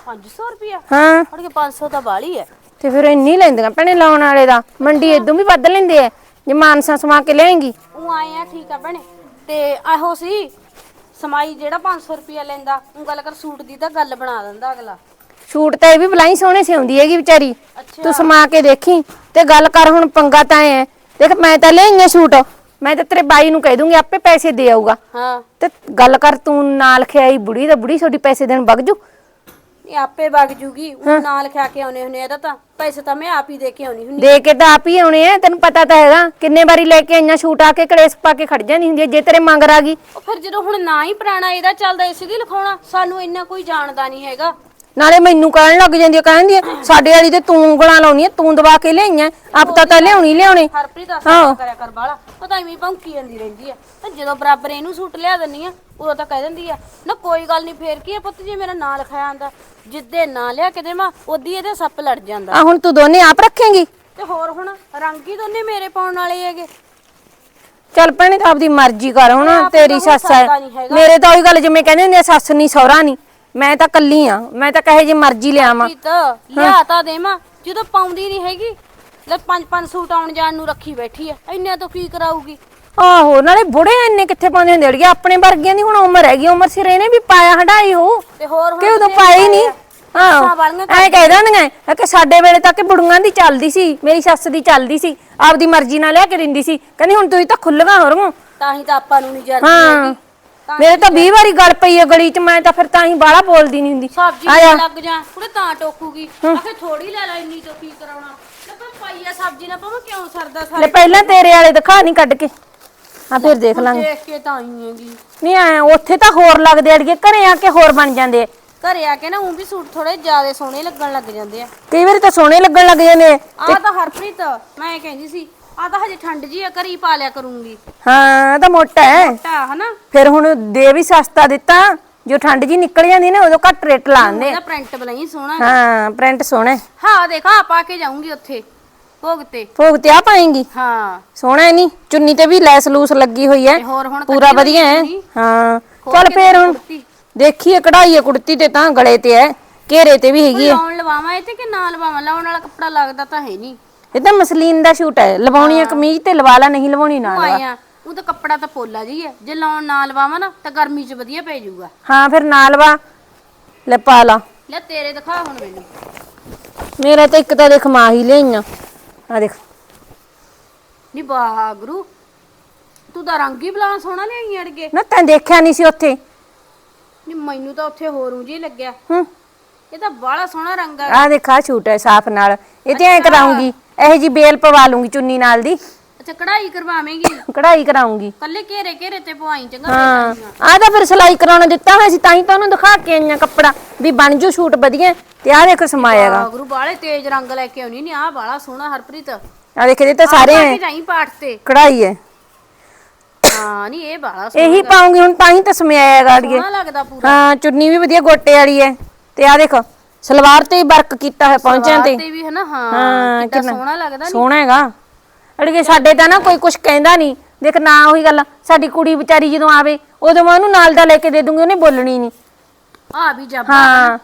500 ਰੁਪਿਆ ਹਾਂ। ਫੜ ਕੇ 500 ਤਾਂ ਬਾਲੀ ਹੈ ਤੇ ਫਿਰ ਇੰਨੀ ਲੈਂਦੀਆਂ ਭੈਣੇ ਲਾਉਣ ਵਾਲੇ ਦਾ। ਮੰਡੀ ਇਦੋਂ ਵੀ ਵੱਧ ਲੈਂਦੇ ਐ। ਜੇ ਮਾਨਸਾ ਸਮਾ ਕੇ ਲਿਆਏਂਗੀ ਉਹ ਆਏ ਆ ਠੀਕ ਆ ਭੈਣੇ। ਤੇ ਆਹੋ ਸੀ ਸਮਾਈ ਜਿਹੜਾ 500 ਰੁਪਿਆ ਲੈਂਦਾ ਉਹ ਗੱਲ ਕਰ ਸੂਟ ਦੀ ਤਾਂ ਗੱਲ ਬਣਾ ਦਿੰਦਾ ਅਗਲਾ। ਸ਼ੂਟ ਤਾਂ ਇਹ ਵੀ ਬਲਾਈ ਸੋਹਣੇ ਸਿਉਂਦੀ ਹੈਗੀ ਵਿਚਾਰੀ। ਤੂੰ ਸਮਾ ਕੇ ਦੇਖੀ ਤੇ ਗੱਲ ਕਰ ਹੁਣ ਪੰਗਾ ਤਾਂ ਐ ਦੇਖ ਮੈਂ ਤਾਂ ਲਿਆਈਆਂ ਸ਼ੂਟ। ਮੈਂ ਤਾਂ ਤੇਰੇ ਬਾਈ ਨੂੰ ਕਹਿ ਦੂੰਗੀ ਆਪੇ ਪੈਸੇ ਦੇ ਆਊਗਾ। ਹਾਂ। ਤੇ ਗੱਲ ਕਰ ਤੂੰ ਨਾਲ ਖਿਆਈ ਬੁੜੀ ਦਾ ਬੁੜੀ ਛੋਟੀ ਪੈਸੇ ਦੇਣ ਵਗ ਜੂ। ਇਹ ਆਪੇ ਵਗ ਜੂਗੀ। ਉਹ ਨਾਲ ਖਾ ਕੇ ਆਉਨੇ ਹੁੰਨੇ ਇਹਦਾ ਤਾਂ ਪੈਸੇ ਤਾਂ ਮੈਂ ਆਪ ਹੀ ਦੇ ਕੇ ਆਉਣੀ ਹੁੰਨੀ ਦੇ ਕੇ ਤਾਂ ਆਪ ਹੀ ਆਉਣੇ ਆ ਤੈਨੂੰ ਪਤਾ ਤਾਂ ਹੈਗਾ। ਕਿੰਨੇ ਵਾਰੀ ਲੈ ਕੇ ਆਈਆਂ ਸ਼ੂਟ ਆ ਕੇ ਕਲੇਸ਼ ਪਾ ਕੇ ਖੜ ਜਾਂਦੀ ਹੁੰਦੀ ਜੇ ਤੇਰੇ ਮੰਗ ਗਈ। ਉਹ ਫਿਰ ਜਦੋਂ ਹੁਣ ਨਾ ਹੀ ਪੁਰਾਣਾ ਇਹਦਾ ਚੱਲਦਾ ਇਸੇ ਦੀ ਲਿਖਾਉਣਾ। ਸਾਨੂੰ ਇੰਨਾ ਕੋਈ ਜਾਣਦਾ ਨਹੀਂ ਹੈਗਾ। ਨਾਲੇ ਮੈਨੂੰ ਕਹਿਣ ਲੱਗ ਜਾਂਦੀ ਆ ਕਹਿੰਦੀ ਆ, ਸਾਡੇ ਵਾਲੀ ਤੇ ਤੂੰ ਉਂਗਲਾਂ ਲਾਉਣੀ ਆ ਤੂੰ ਦਬਾ ਕੇ ਲਿਆਈਆਂ ਆਪ ਤਾਂ ਤਾਂ ਲਿਆਉਣੀ ਲਿਆਉਣੀ। ਹਰਪ੍ਰੀਤ ਅਸਾਂ ਕਰਿਆ ਕਰ ਬਾਲਾ ਉਹ ਤਾਂ ਐਵੇਂ ਭੌਂਕੀ ਜਾਂਦੀ ਰਹਿੰਦੀ ਆ। ਤੇ ਜਦੋਂ ਬਰਾਬਰ ਇਹਨੂੰ ਸੂਟ ਲਿਆ ਦਿੰਨੀ ਆ ਉਦੋਂ ਤਾਂ ਕਹਿ ਦਿੰਦੀ ਆ ਨਾ ਕੋਈ ਗੱਲ ਨਹੀਂ ਫੇਰ ਕੀ ਆ ਪੁੱਤ ਜੀ ਮੇਰਾ ਨਾਂ ਲਿਖਾਇਆ ਆਂਦਾ ਜਿੱਦੇ ਨਾਂ ਲਿਆ ਕੇ ਦੇਵਾਂ ਉਦੀ ਇਹਦੇ ਸੱਪ ਲੜ ਜਾਂਦਾ। ਆ ਹੁਣ ਤੂੰ ਦੋਨੇ ਆਪ ਰੱਖੇਂਗੀ? ਤੇ ਹੋਰ ਹੁਣ ਰੰਗ ਹੀ ਦੋਨੇ ਮੇਰੇ ਪਾਉਣ ਵਾਲੇ ਹੈਗੇ। ਚੱਲ ਭੈਣੇ ਤਾਂ ਆਪਦੀ ਮਰਜ਼ੀ ਕਰ ਹੁਣ ਤੇਰੀ ਸੱਸ ਹੈ। ਮੇਰੇ ਤਾਂ ਉਹੀ ਗੱਲ ਜਿਵੇਂ ਕਹਿੰਦੇ ਹੁੰਦੇ ਆ, ਸੱਸ ਨਹੀਂ ਸਹੁਰਾ ਨਹੀਂ ਮੈਂ ਤਾਂ ਕੱਲੀ ਆ ਮੈਂ ਤਾਂ ਕਹੇ ਜੇ ਮਰਜ਼ੀ ਲਿਆਵਾਂ। ਪ੍ਰੀਤ ਲਿਆ ਤਾਂ ਦੇਵਾਂ ਜਦੋਂ ਪਾਉਂਦੀ ਨਹੀਂ ਹੈਗੀ ਲੈ ਪੰਜ ਪੰਜ ਸੂਟ ਆਉਣ ਜਾਣ ਨੂੰ ਰੱਖੀ ਬੈਠੀ ਆ ਇੰਨੇ ਤੋਂ ਕੀ ਕਰਾਊਗੀ? ਆਹੋ ਨਾਲੇ ਬੁੜੇ ਇੰਨੇ ਕਿੱਥੇ ਪਾਉਂਦੇ ਹੁੰਦੇ ਅੜੀਏ ਆਪਣੇ ਵਰਗਿਆਂ ਦੀ ਹੁਣ ਉਮਰ ਹੈਗੀ ਉਮਰ ਸਿਰ ਇਹਨੇ ਵੀ ਪਾਇਆ ਹੰਡਾਈ ਹੋ ਤੇ ਹੋਰ ਹੁਣ ਕਿ ਉਦੋਂ ਪਾਇਆ ਹੀ ਨਹੀਂ। ਸੱਸਾਂ ਵਾਲੀਆਂ ਹਾਂ। ਐ ਕਹਿ ਦਿੰਦੀਆਂ ਕਿ ਸਾਡੇ ਵੇਲੇ ਤੱਕ ਬੁੜੀਆਂ ਦੀ ਚੱਲਦੀ ਸੀ ਮੇਰੀ ਸੱਸ ਦੀ ਚੱਲਦੀ ਸੀ ਆਪਦੀ ਮਰਜ਼ੀ ਨਾਲ ਲਿਆ ਕੇ ਦਿੰਦੀ ਸੀ। ਕਹਿੰਦੀ ਹੁਣ ਤੁਸੀਂ ਤਾਂ ਖੁੱਲਗਾ ਹੋ ਰਹੋ ਤਾਂ ਹੀ ਤਾਂ ਆਪਾਂ ਨੂੰ ਨਹੀਂ ਜਰਦੀ ਹਾਂ। ਹੈਗੀ। ਮੇਰੇ ਤਾਂ 20 ਵਾਰੀ ਗੱਲ ਪਈ ਹੈ ਗਲੀ 'ਚ ਮੈਂ ਤਾਂ ਫਿਰ ਤਾਂ ਹੀ ਬਾਹਲਾ ਬੋਲਦੀ ਨਹੀਂ ਹੁੰਦੀ। ਸਬਜ਼ੀ ਆ ਜਾ ਲੱਗ ਜਾ ਕੁੜੇ ਤਾਂ ਟੋਕੂਗੀ। ਆਖੇ ਥੋੜੀ ਲੈ ਲੈ ਇੰਨੀ ਤੋਂ ਕੀ ਕਰਾਉਣਾ। ਲੈ ਪਾਈ ਆ ਸਬਜ਼ੀ ਨਾ ਪਾਵਾਂ ਕਿਉਂ ਸਰਦਾ ਲੈ ਸਾਰੇ ਪਹਿਲਾਂ ਤੇਰੇ ਵਾਲੇ ਦਿਖਾ ਨਹੀਂ ਕੱਢ ਕੇ। ਆ ਫਿਰ ਦੇਖ ਲਾਂਗੇ। ਦੇਖ ਕੇ ਤਾਂ ਹੀ ਹੈਗੀ। ਨਹੀਂ ਆ ਉੱਥੇ ਤਾਂ ਹੋਰ ਲੱਗਦੇ ਅੜੀਏ ਘਰੇ ਆ ਕੇ ਹੋਰ ਬਣ ਜਾਂਦੇ ਆ। ਘਰੇ ਆ ਕੇ ਨਾ ਉਹ ਵੀ ਸੂਟ ਥੋੜੇ ਜ਼ਿਆਦਾ ਸੋਹਣੇ ਲੱਗਣ ਲੱਗ ਜਾਂਦੇ ਆ। ਕਈ ਵਾਰੀ ਤਾਂ ਸੋਹਣੇ ਲੱਗਣ ਲੱਗ ਜਾਂਦੇ ਆ। ਆਹ ਤਾਂ ਹਰਪ੍ਰੀਤ ਮੈਂ ਕਹਿੰਦੀ ਸੀ ਆਹ ਤਾਂ ਹਜੇ ਠੰਡ ਜੀ ਆ ਘਰੇ ਪਾ ਲਿਆ ਕਰੂੰਗੀ। ਹਾਂ ਇਹ ਤਾਂ ਮੋਟਾ ਹੈ। ਟਾ ਹਨਾ? ਫਿਰ ਹੁਣ ਦੇ ਵੀ ਸਸਤਾ ਦਿੱਤਾ ਜੋ ਠੰਡ ਜੀ ਨਿਕਲ ਜਾਂਦੀ ਨਾ ਉਦੋਂ ਘੱਟ ਰੇਟ ਲਾਉਂਦੇ ਇਹਦਾ ਪ੍ਰਿੰਟ ਬਲਾਈ ਸੋਹਣਾ ਹਾਂ ਪ੍ਰਿੰਟ ਸੋਹਣਾ ਹੈ। ਹਾਂ ਦੇਖ ਆ ਪਾ ਕੇ ਜਾਊਂਗੀ ਉੱਥੇ ਭੋਗ ਤੇ। ਭੋਗ ਤੇ ਆ ਪਾਏਂਗੀ? ਹਾਂ। ਸੋਹਣਾ ਹੈ ਨਹੀਂ? ਚੁੰਨੀ ਤੇ ਵੀ ਲੈਸ ਲੂਸ ਲੱਗੀ ਹੋਈ ਹੈ। ਤੇ ਹੋਰ ਹੁਣ ਪੂਰਾ ਕੱਢੀ ਵਧੀਆ ਹੈ। ਹੋਈ। ਹਾਂ। ਚੱਲ ਫੇਰ ਹੁਣ ਕੁੜਤੀ। ਦੇਖੀਏ ਕਢਾਈ ਹੈ ਕੁੜਤੀ ਤੇ ਤਾਂ ਗਲੇ ਤੇ ਹੈ। ਘੇਰੇ ਤੇ ਵੀ ਹੈਗੀ ਹੈ। ਲਾਉਣ ਲਵਾਵਾਂ ਇਹ ਤੇ ਕਿ ਨਾ ਲਵਾਵਾਂ? ਲਾਉਣ ਵਾਲਾ ਕੱਪੜਾ ਲੱਗਦਾ ਤਾਂ ਹੈ ਨਹੀਂ। ਇਹ ਤਾਂ ਮਸਲੀਨ ਦਾ ਸ਼ੂਟ ਹੈ। ਲਵਾਉਣੀ ਹੈ। ਕਮੀਜ਼ ਤੇ ਲਵਾ ਲਾ ਨਹੀਂ ਲਵਾਉਣੀ ਨਾ ਲਵਾ ਆਇਆ ਉਹ ਤਾਂ ਕੱਪੜਾ ਤਾਂ ਪੋਲਾ ਜੀ ਹੈ ਜੇ ਲਾਉਣ ਨਾ ਲਵਾਵਾਂ ਨਾ ਤਾਂ ਗਰਮੀ 'ਚ ਵਧੀਆ ਪੈ ਜਾਊਗਾ। ਹਾਂ ਫਿਰ ਨਾ ਲਵਾ ਲੈ ਪਾ ਲਾ। ਲੈ ਤੇਰੇ ਦਿਖਾ ਹੁਣ ਮੈਨੂੰ। ਮੇਰਾ ਤਾਂ ਇੱਕ ਤਾਂ ਦੇਖ ਮਾਂ ਹੀ ਲਈਆਂ ਆ ਦੇਖ। ਨੀ ਬਾਗਰੂ ਤੂੰ ਤਾਂ ਰੰਗ ਹੀ ਬਲਾ ਸੋਹਣਾ ਲਿਆਈ ਅੜਗੇ ਨਾ ਤੈਂ ਦੇਖਿਆ ਨਹੀਂ ਸੀ ਉੱਥੇ। ਨੀ ਮੈਨੂੰ ਤਾਂ ਉੱਥੇ ਹੋਰ ਉਂਝ ਹੀ ਲੱਗਿਆ। ਹੂੰ। ਇਹ ਤਾਂ ਬਾਹਲਾ ਸੋਹਣਾ ਰੰਗ ਆ। ਆ ਦੇਖਾ ਛੂਟ ਹੈ ਸਾਫ਼ ਨਾਲ। ਇਹ ਤੇ ਐ ਕਰਾਉਂਗੀ ਇਹ ਜੀ ਬੇਲ ਪਵਾ ਲੂੰਗੀ ਚੁੰਨੀ ਨਾਲ ਦੀ। ਅੱਛਾ ਕਢਾਈ ਕਰਵਾਵੇਂਗੀ? ਕਢਾਈ ਕਰਾਉਂਗੀ। ਕੱਲੇ ਘੇਰੇ ਘੇਰੇ ਤੇ ਪਵਾਈ ਚੰਗਾ ਹਾਂ ਆ ਤਾਂ ਫਿਰ ਸਿਲਾਈ ਕਰਾਉਣਾ ਦਿੱਤਾ ਹੋਇਆ ਸੀ ਤਾਂ ਹੀ ਤਾਂ ਉਹਨੂੰ ਦਿਖਾ ਕੇ ਆਈਆਂ ਕੱਪੜਾ ਵੀ ਬਣ ਜੂ ਸ਼ੂਟ ਵਧੀਆ ਤੇ ਆ ਦੇਖ ਸਮਾਇਆਗਾ ਬਾਗਰੂ ਬਾਲੇ ਤੇਜ਼ ਰੰਗ ਲੈ ਕੇ ਆਉਣੀ ਨੀ ਆਹ ਬਾਲਾ ਸੋਹਣਾ ਹਰਪ੍ਰੀਤ। ਆ ਆ ਦੇਖ ਇਹਦੇ ਤਾਂ ਸਾਰੇ ਪਾ ਐਂ ਕੇ ਜਾਈ ਪਾਠ ਤੇ। ਕਢਾਈ ਹੈ। ਹਾਂ ਨਹੀਂ ਇਹ ਬਾਲਾ ਇਹੀ ਪਾਉਂਗੀ ਹੁਣ ਤਾਂ ਹੀ ਤਾਂ ਸਮਾਇਆਗਾ ਅੜੀਏ। ਸੋਹਣਾ ਲੱਗਦਾ ਪੂਰਾ। ਹਾਂ ਚੁੰਨੀ ਵੀ ਵਧੀਆ ਗੋਟੇ ਵਾਲੀ ਹੈ। ਤੇ ਆ ਦੇਖ ਸਲਵਾਰ ਤੇ ਹੀ ਵਰਕ ਕੀਤਾ ਹੈ ਪਹੁੰਚਿਆਂ ਤੇ। ਤੇ ਵੀ ਹਨਾ ਹਾਂ ਕਿੰਨਾ ਸੋਹਣਾ ਲੱਗਦਾ ਨੀ? ਸੋਹਣਾ ਹੈਗਾ। ਅੜੀਏ ਸਾਡੇ ਤਾਂ ਨਾ ਕੋਈ ਕੁਝ ਕਹਿੰਦਾ ਨਹੀਂ ਦੇਖ ਨਾ ਉਹੀ ਗੱਲ ਸਾਡੀ ਕੁੜੀ ਵਿਚਾਰੀ ਜਦੋਂ ਆਵੇ ਉਦੋਂ ਮੈਂ ਉਹਨੂੰ ਨਾਲ ਦਾ ਲੈ ਕੇ ਦੇ ਦੂੰਗੀ ਉਹਨੇ ਬੋਲਣੀ ਨਹੀਂ ਆ ਵੀ ਜੱਬ ਹਾਂ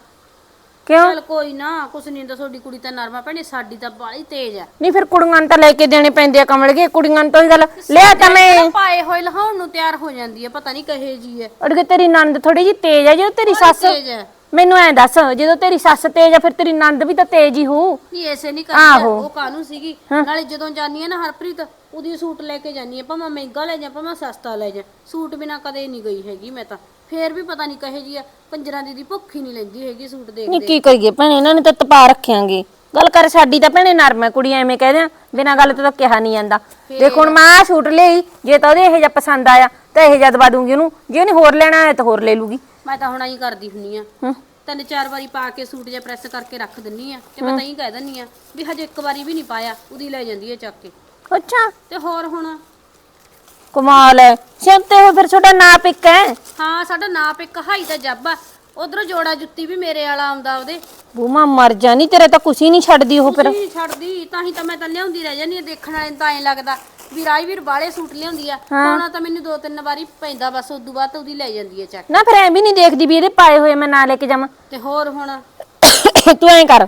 ਕਿਉਂ? ਚੱਲ ਕੋਈ ਨਾ ਕੁਛ ਨਹੀਂ ਤਾਂ ਤੁਹਾਡੀ ਕੁੜੀ ਤਾਂ ਨਰਮਾ ਭੈਣੇ ਸਾਡੀ ਤਾਂ ਬਾਲੀ ਤੇਜ਼ ਆ ਨਹੀਂ ਫਿਰ ਕੁੜੀਆਂ ਨੂੰ ਤਾਂ ਲੈ ਕੇ ਦੇਣੇ ਪੈਂਦੇ ਆ ਕਮਲਗੇ ਕੁੜੀਆਂ ਨੂੰ ਤਾਂ ਹੀ ਗੱਲ ਲਿਆ ਤਾਂ ਮੈਂ। ਪਾਏ ਹੋਏ ਲਹਾਉਣ ਨੂੰ ਤਿਆਰ ਹੋ ਜਾਂਦੀ ਹੈ ਪਤਾ ਨਹੀਂ ਕਹੇ ਜੀ ਹੈ ਅੜਗੇ ਤੇਰੀ ਨੰਦ ਥੋੜੀ ਜੀ ਤੇਜ਼ ਆ ਜਦੋਂ ਤੇਰੀ ਸੱਸ ਤੇਜ਼ ਹੈ ਮੈਨੂੰ ਐਂ ਦੱਸ ਜਦੋਂ ਤੇਰੀ ਸੱਸ ਤੇਜ਼ ਆ ਫਿਰ ਤੇਰੀ ਨੰਦ ਵੀ ਤਾਂ ਤੇਜ਼ ਹੀ ਹੋਊ। ਨਹੀਂ ਐਸੇ ਨਹੀਂ ਕਰਦੀ ਉਹ ਕਾਨੂੰ ਸੀਗੀ? ਨਾਲੇ ਜਦੋਂ ਜਾਨੀ ਹੈ ਨਾ ਹਰਪ੍ਰੀਤ ਉਹਦੀ ਸੂਟ ਲੈ ਕੇ ਜਾਨੀ ਹੈ ਭਾਵੇਂ ਮਹਿੰਗਾ ਲੈ ਜਾ ਭਾਵੇਂ ਸਸਤਾ ਲੈ ਜਾ ਸੂਟ ਬਿਨਾ ਕਦੇ ਨਹੀਂ ਗਈ ਹੈਗੀ ਮੈਂ ਤਾਂ। ਫੇਰ ਵੀ ਪਤਾ ਨਹੀਂ ਕਹੇ ਜੀ ਆ ਕੰਜਰਾਂ ਦੀ ਦੀ ਭੁੱਖ ਹੀ ਨਹੀਂ ਲੈਂਦੀ ਹੈਗੀ ਸੂਟ ਦੇਖ ਨਹੀਂ ਕੀ ਕਰੀਏ ਭੈਣੇ ਇਹਨਾਂ ਨੇ ਤਾਂ ਤਪਾ ਰੱਖਿਆਂਗੇ। ਗੱਲ ਕਰ ਸਾਡੀ ਤਾਂ ਭੈਣੇ ਨਰਮ ਹੈ ਕੁੜੀ ਐਵੇਂ ਕਹਦੇ ਆ ਬਿਨਾਂ ਗੱਲ ਤੋਂ ਤਾਂ ਕਿਹਾ ਨਹੀਂ ਜਾਂਦਾ। ਦੇਖ ਹੁਣ ਮੈਂ ਆਹ ਸੂਟ ਲਈ ਜੇ ਤਾਂ ਉਹਦੇ ਇਹੋ ਜਿਹਾ ਪਸੰਦ ਆਇਆ ਤਾਂ ਇਹੋ ਜਿਹਾ ਦਵਾ ਦੂੰਗੀ ਉਹਨੂੰ ਜੇ ਉਹਨੇ ਹੋਰ ਲੈਣਾ ਹੈ ਤਾਂ ਹੋਰ ਲੈ ਲੂਗੀ। ਮੈਂ ਤਾਂ ਹੁਣ ਆਈ ਕਰਦੀ ਹੁੰਨੀ ਆ। ਹੂੰ। ਤਿੰਨ ਚਾਰ ਵਾਰੀ ਪਾ ਕੇ ਸੂਟ ਜਿਹਾ ਪ੍ਰੈਸ ਕਰਕੇ ਰੱਖ ਦਿੰਨੀ ਆ ਤੇ ਮੈਂ ਤਾਂ ਹੀ। ਕਹਿ ਦਿੰਨੀ ਆ ਵੀ ਹਜੇ ਇੱਕ ਵਾਰੀ ਵੀ ਨਹੀਂ ਪਾਇਆ ਉਹਦੀ ਲੈ ਜਾਂਦੀ ਹੈ ਚੱਕ ਕੇ। ਅੱਛਾ। ਤੇ ਹੋਰ ਹੁਣ? ਕਮਾਲ ਹੈ ਸਿਰ ਤੇ ਉਹ ਫਿਰ ਤੁਹਾਡਾ ਨਾਪ ਇੱਕ ਹੈ ਹਾਂ ਸਾਡਾ ਨਾਪ ਇੱਕ ਹਾਈ ਦਾ ਜੱਬ ਆ। ਉਧਰੋਂ ਜੋੜਾ ਜੁੱਤੀ ਵੀ ਮੇਰੇ ਵਾਲਾ ਆਉਂਦਾ ਉਹਦੇ। ਬੂਮਾ ਮਰ ਜਾਣੀ ਤੇਰੇ ਤਾਂ ਕੁਛ ਹੀ ਨਹੀਂ ਛੱਡਦੀ ਉਹ ਫਿਰ। ਨਹੀਂ ਛੱਡਦੀ ਤਾਂ ਹੀ ਤਾਂ ਮੈਂ ਤਾਂ ਲਿਆਉਂਦੀ ਰਹਿ ਜਾਂਦੀ ਆ ਦੇਖਣ ਵਾਲੇ ਨੂੰ ਤਾਂ ਐਂ ਲੱਗਦਾ। ਵੀ ਰਾਜਵੀਰ ਬਾਲੇ ਸੂਟ ਲਿਆਉਂਦੀ ਆ ਪਾਉਣਾ ਤਾਂ ਮੈਨੂੰ ਦੋ ਤਿੰਨ ਵਾਰੀ ਪੈਂਦਾ ਬਸ ਉਦੋਂ ਬਾਅਦ ਤਾਂ ਉਹਦੀ ਲੈ ਜਾਂਦੀ ਆ ਚੱਕ ਨਾ ਫਿਰ ਐ ਵੀ ਨਹੀਂ ਦੇਖਦੀ ਵੀ ਇਹਦੇ ਪਾਏ ਹੋਏ ਮੈਂ ਨਾ ਲੈ ਕੇ ਜਾਵਾਂ। ਤੇ ਹੋਰ ਹੁਣ? ਤੂੰ ਐਂ ਕਰ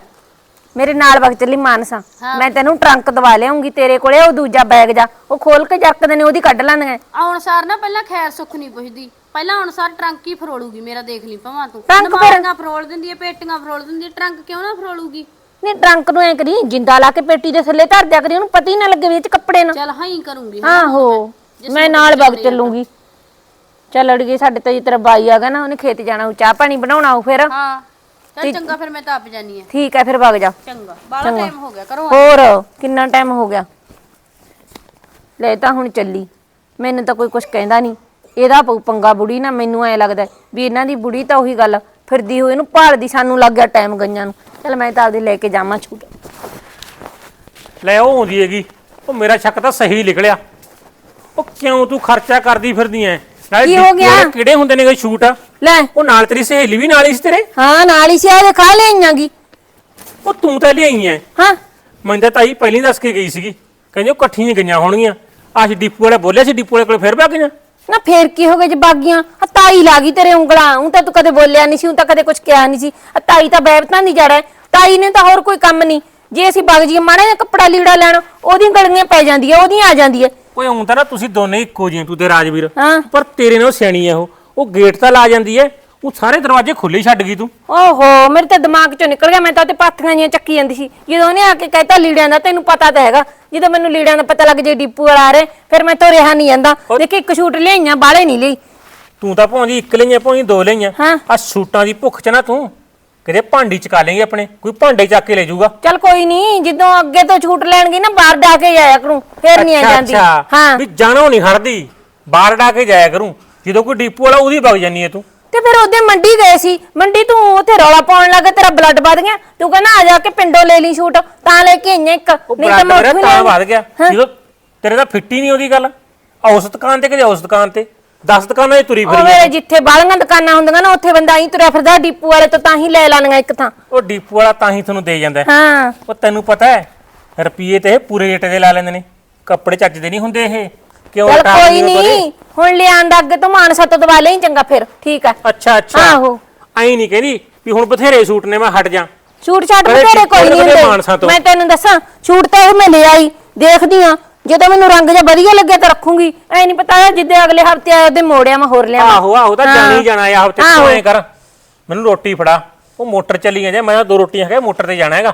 ਮੇਰੇ ਨਾਲ ਵਗ ਚੱਲੀ ਮਾਨਸਾ। ਮੈਂ ਤੈਨੂੰ ਟਰੰਕ ਦਵਾ ਲਿਆਉਂਗੀ ਤੇਰੇ ਕੋਲੇ ਉਹ ਦੂਜਾ ਬੈਗ ਜਾ ਉਹ ਖੋਲ ਕੇ ਜਰਕਦੇ ਨੇ ਉਹਦੀ ਕੱਢ ਲਾਂਦੀਆਂ ਆਉਣ ਸਾਰ ਨਾ ਪਹਿਲਾਂ ਖੈਰ ਸੁੱਖ ਨਹੀਂ ਪੁੱਛਦੀ। ਪਹਿਲਾਂ ਆਉਣ ਸਾਰ ਟਰੰਕ ਹੀ ਫਰੋਲੂਗੀ ਮੇਰਾ ਦੇਖ ਲਈ ਭਵਾਂ ਤੂੰ। ਟਰੰਕ ਫਿਰ- ਫਰੋਲ ਦਿੰਦੀ ਆ ਪੇਟੀਆਂ ਫਰੋਲ ਦਿੰਦੀ ਆ ਟਰੰਕ ਕਿਉਂ ਨਾ ਫਰੋਲੂਗੀ? ਨਹੀਂ ਟਰੰਕ ਨੂੰ ਐ ਕਰੀ ਜਿੰਦਾ ਲਾ ਕੇ ਪੇਟੀ ਦੇ ਥੱਲੇ ਧਰ ਦਿਆ ਕਰੀ ਉਹਨੂੰ ਪਤਾ ਹੀ ਨਾ ਲੱਗੇ ਵੀ ਇਹ ਚ ਕੱਪੜੇ ਨਾ। ਚੱਲ ਹਾਂ ਹੀ ਕਰੂੰਗੀ ਆਹੋ ਮੈਂ ਨਾਲ ਵਗ ਚੱਲੂੰਗੀ। ਚੱਲ ਅੜੀਏ ਸਾਡੇ ਤਾਂ ਜੀ ਤੇਰਾ ਬਾਈ ਆ ਗਿਆ ਨਾ ਉਹਨੇ ਖੇਤ ਜਾਣਾ ਉਹ ਚਾਹ ਪਾਣੀ ਬਣਾਉਣਾ ਉਹ ਫਿਰ। ਹਾਂ। ਚੱਲ ਚੰਗਾ ਫਿਰ ਮੈਂ ਤਾਂ ਆਪ ਜਾਨੀ ਆ। ਠੀਕ ਹੈ ਫਿਰ ਵਗ ਜਾ। ਚੰਗਾ ਬਾਲਾ ਟਾਈਮ ਹੋ ਗਿਆ ਕਰੋ ਹੋਰ ਕਿੰਨਾ ਟਾਈਮ ਹੋ ਗਿਆ? ਲੈ ਤਾਂ ਹੁਣ ਚੱਲੀ। ਮੈਨੂੰ ਤਾਂ ਕੋਈ ਕੁਝ ਕਹਿੰਦਾ ਨਹੀਂ। ਇਹਦਾ ਪਊ ਪੰਗਾ ਬੁੜੀ ਨਾ ਮੈਨੂੰ ਐ ਲੱਗਦਾ ਵੀ ਇਹਨਾਂ ਦੀ ਬੁੜੀ ਤਾਂ ਉਹੀ ਗੱਲ ਫਿਰਦੀ ਹੋਈ ਇਹਨੂੰ ਭਾਲਦੀ ਸਾਨੂੰ ਲੱਗ ਗਿਆ ਟਾਈਮ ਗਈਆਂ ਨੂੰ। ਚੱਲ ਮੈਂ ਤਾਂ ਆਪਦੇ ਲੈ ਕੇ ਜਾਵਾਂ ਛੂਟ। ਲੈ ਉਹ ਆਉਂਦੀ ਹੈਗੀ। ਉਹ ਮੇਰਾ ਸ਼ੱਕ ਤਾਂ ਸਹੀ ਨਿਕਲਿਆ। ਉਹ ਕਿਉਂ ਤੂੰ ਖਰਚਾ ਕਰਦੀ ਫਿਰਦੀ ਐ? ਨਾਲੇ ਕੀ ਹੋ ਗਿਆ? ਕਿਹੜੇ ਹੁੰਦੇ ਨੇ ਕੋਈ ਸ਼ੂਟ? ਆ ਲੈ। ਉਹ ਨਾਲ ਤੇਰੀ ਸਹੇਲੀ ਵੀ ਨਾਲ ਹੀ ਸੀ ਤੇਰੇ? ਹਾਂ ਨਾਲ ਹੀ ਸਿਆ ਦੇ ਖਾ ਲਿਆਈਆਂਗੀ ਉਹ ਤੂੰ ਤਾਂ ਲਿਆਈ ਐ। ਹਾਂ। ਮੈਨੂੰ ਤਾਂ ਤਾਈ ਪਹਿਲੀ ਦੱਸ ਕੇ ਗਈ ਸੀਗੀ। ਕਹਿੰਦੇ ਉਹ ਇਕੱਠੀਆਂ ਹੀ ਗਈਆਂ ਹੋਣਗੀਆਂ। ਆਹ ਡਿਪੂ ਵਾਲਾ ਬੋਲਿਆ ਸੀ ਡਿਪੂ ਵਾਲੇ ਕੋਲ ਫਿਰ ਭੱਗ ਗਈਆਂ? ਨਾ ਫੇਰ ਕੀ ਹੋ ਗਿਆ ਜੇ ਬਾਗੀਆਂ? ਆ ਤਾਈ ਲਾ ਗਈ ਤੇਰੇ ਉਂਗਲਾਂ। ਉਹ ਤਾਂ ਤੂੰ ਕਦੇ ਬੋਲਿਆ ਨਹੀਂ ਸੀ ਉਹ ਤਾਂ ਕਦੇ ਕੁਝ ਕਿਹਾ ਨਹੀਂ ਸੀ। ਆ ਤਾਈ ਤਾਂ ਬੈਬਤਾਂ ਦੀ ਜੜ ਤਾਈ ਨੇ ਤਾਂ ਹੋਰ ਕੋਈ ਕੰਮ ਨਹੀਂ ਜੇ ਅਸੀਂ ਬਾਗ ਜੀ ਮਾੜਾ ਜਿਹਾ ਕੱਪੜਾ ਲੀੜਾ ਲੈਣ ਉਹਦੀਆਂ ਗਲੀਆਂ ਪੈ ਜਾਂਦੀਆਂ ਉਹਦੀਆਂ ਆ ਜਾਂਦੀ ਹੈ ਓਏ ਹੁਣ ਤਾਂ ਨਾ ਤੁਸੀਂ ਦੋਨੇ ਇੱਕੋ ਜਿਹੇ ਤੂੰ ਤੇ ਰਾਜਵੀਰ। ਹਾਂ। ਪਰ ਤੇਰੇ ਨਾਲ ਸਿਆਣੀ ਐ ਉਹ। ਉਹ ਗੇਟ ਤਾਂ ਲਾ ਜਾਂਦੀ ਐ। ਉਹ ਸਾਰੇ ਦਰਵਾਜ਼ੇ ਖੁੱਲੇ ਛੱਡ ਗਈ ਤੂੰ। ਓਹੋ ਮੇਰੇ ਤਾਂ ਦਿਮਾਗ ਚੋਂ ਨਿਕਲ ਗਿਆ ਮੈਂ ਤਾਂ ਤੇ ਪਾਥੀਆਂ ਜੀਆਂ ਚੱਕੀ ਜਾਂਦੀ ਸੀ। ਜਦੋਂ ਉਹਨੇ ਆ ਕੇ ਕਹਿਤਾ ਲੀੜਿਆਂ ਦਾ ਤੈਨੂੰ ਪਤਾ ਤਾਂ ਹੈਗਾ ਜਦੋਂ ਮੈਨੂੰ ਲੀੜਿਆਂ ਦਾ ਪਤਾ ਲੱਗ ਜੇ ਡਿਪੂ ਵਾਲਾ ਆ ਰਹੇ ਫਿਰ ਮੈਂ ਤੋਂ ਰਿਹਾ ਨਹੀਂ ਜਾਂਦਾ। ਦੇਖੀ ਇੱਕ ਸ਼ੂਟ ਲਿਆਈਆਂ ਬਾਲੇ ਨਹੀਂ ਲਈ। ਤੂੰ ਤਾਂ ਭਾਂਜੀ ਇੱਕ ਲਈਆਂ ਭਾਂਜੀ ਦੋ ਲਈਆਂ। ਹਾਂ। ਆ ਸ਼ੂਟਾਂ ਦੀ ਭੁੱਖ ਚ ਨਾ ਤੂੰ ਕਿਤੇ ਭਾਂਡੀ ਚਕਾ ਲੇਂਗੇ ਆਪਣੇ ਕੋਈ ਭਾਂਡੇ ਚੱਕ ਕੇ ਲੈ ਜਾਊਗਾ। ਚੱਲ ਕੋਈ ਨਹੀਂ ਜਦੋਂ ਅੱਗੇ ਤੋਂ ਛੂਟ ਲੈਣਗੇ ਨਾ ਬਾਹਰ ਡਾ ਕੇ ਜਾਇਆ ਕਰੂੰ ਫੇਰ ਨਹੀਂ ਆ ਜਾਂਦੀ। ਹਾਂ। ਵੀ ਜਾਣੋ ਨਹੀਂ ਖੜਦੀ ਬਾਹਰ ਡਾ ਕੇ ਜਾਇਆ ਕਰੂੰ। ਜਦੋਂ ਕੋਈ ਡੀਪੂ ਵਾਲਾ ਉਹਦੀ ਵਗ ਜਾਨੀ ਐ ਤੂੰ। ਤੇ ਫਿਰ ਉਹਦੇ ਮੰਡੀ ਗਏ ਸੀ। ਮੰਡੀ ਤੂੰ ਉੱਥੇ ਰੌਲਾ ਪਾਉਣ ਲੱਗਾ ਤੇਰਾ ਬਲੱਡ ਵੱਧ ਗਿਆ। ਤੂੰ ਕਹਿੰਦਾ ਆ ਜਾ ਕੇ ਪਿੰਡੋਂ ਲੈ ਲਈ ਸ਼ੂਟ ਤਾਂ ਲੈ ਕੇ ਆਈਆਂ ਇੱਕ। ਨਹੀਂ ਬਲੱਡ ਮੈਂ ਉੱਥੋਂ ਤਾਂ ਵੱਧ ਗਿਆ। ਜਦੋਂ ਤੇਰੇ ਤਾਂ ਫਿੱਟ ਨਹੀਂ ਉਹਦੀ ਗੱਲ। ਉਸ ਦੁਕਾਨ ਤੇ ਕਿ ਉਸ ਦੁਕਾਨ ਤੇ? 10 ਦੁਕਾਨਾਂ 'ਚ ਤੁਰੀ ਫਿਰੀ ਵੇਲੇ ਜਿੱਥੇ ਬਾਲੀਆਂ ਦੁਕਾਨਾਂ ਹੁੰਦੀਆਂ ਨਾ ਉੱਥੇ ਬੰਦਾ ਹੀ ਤੁਰਿਆ ਫਿਰਦਾ ਡੀਪੂ ਵਾਲੇ ਤੋਂ ਤਾਂ ਹੀ ਲੈ ਲਾਂਗਾ ਇੱਕ ਥਾਂ। ਉਹ ਡੀਪੂ ਵਾਲਾ ਤਾਂ ਹੀ ਤੁਹਾਨੂੰ ਦੇ ਜਾਂਦਾ। ਹੈ। ਉਹ ਤੈਨੂੰ ਪਤਾ ਹੈ ਰੁਪਈਏ ਤੇ ਇਹ ਪੂਰੇ ਰੇਟ ਦੇ ਲਾ ਲੈਂਦੇ ਨੇ। ਕੱਪੜੇ ਚੱਜ ਦੇ ਨਹੀਂ ਹੁੰਦੇ ਇਹ। ਕਿਉਂ ਕੋਈ? ਨਹੀਂ। ਹੁਣ ਲਿਆਣ ਦਾ ਅੱਗੇ ਤੋਂ ਮਾਨਸਾ ਤੋਂ ਦਵਾ ਲਈ ਚੰਗਾ ਫਿਰ ਠੀਕ ਆ। ਅੱਛਾ ਅੱਛਾ। ਆਹੋ। ਐਂ ਨਹੀਂ ਕਹਿੰਦੀ ਵੀ ਹੁਣ ਬਥੇਰੇ ਸੂਟ ਨੇ ਮੈਂ ਹਟ ਜਾ। ਛੂਟ ਛਾਟ ਕਦੇ ਬਥੇਰੇ ਕੋਈ ਨਹੀਂ ਮਾਨਸਾ ਹੁੰਦੇ। ਤੋਂ। ਮੈਂ ਤੈਨੂੰ ਦੱਸਾਂ ਛੂਟ ਤਾਂ ਮੈਂ ਲੈ ਆਈ ਦੇਖਦੀ ਆ ਜਦੋਂ ਮੈਨੂੰ ਰੰਗ ਜਿਹਾ ਵਧੀਆ ਲੱਗਿਆ ਤਾਂ ਰੱਖੂੰਗੀ। ਐ ਨਹੀਂ ਪਤਾ ਜਿੱਦੇ ਅਗਲੇ ਹਫ਼ਤੇ ਆਏ ਉਹਦੇ ਮੋੜਿਆ ਮੈਂ ਹੋਰ ਲਿਆਵਾਂ। ਆਹੋ ਆਹੋ ਤਾਂ ਜਾਣੀ ਜਾਣਾ ਆ ਹਫ਼ਤੇ ਆਹੋ। ਤੋਂ ਐਂ ਕਰ। ਮੈਨੂੰ ਰੋਟੀ ਫੜਾ। ਉਹ ਮੋਟਰ ਚੱਲੀ ਜਾ ਮੈਂ ਤਾਂ ਦੋ ਰੋਟੀਆਂ ਖਾ ਮੋਟਰ ਤੇ ਜਾਣਾ ਹੈਗਾ।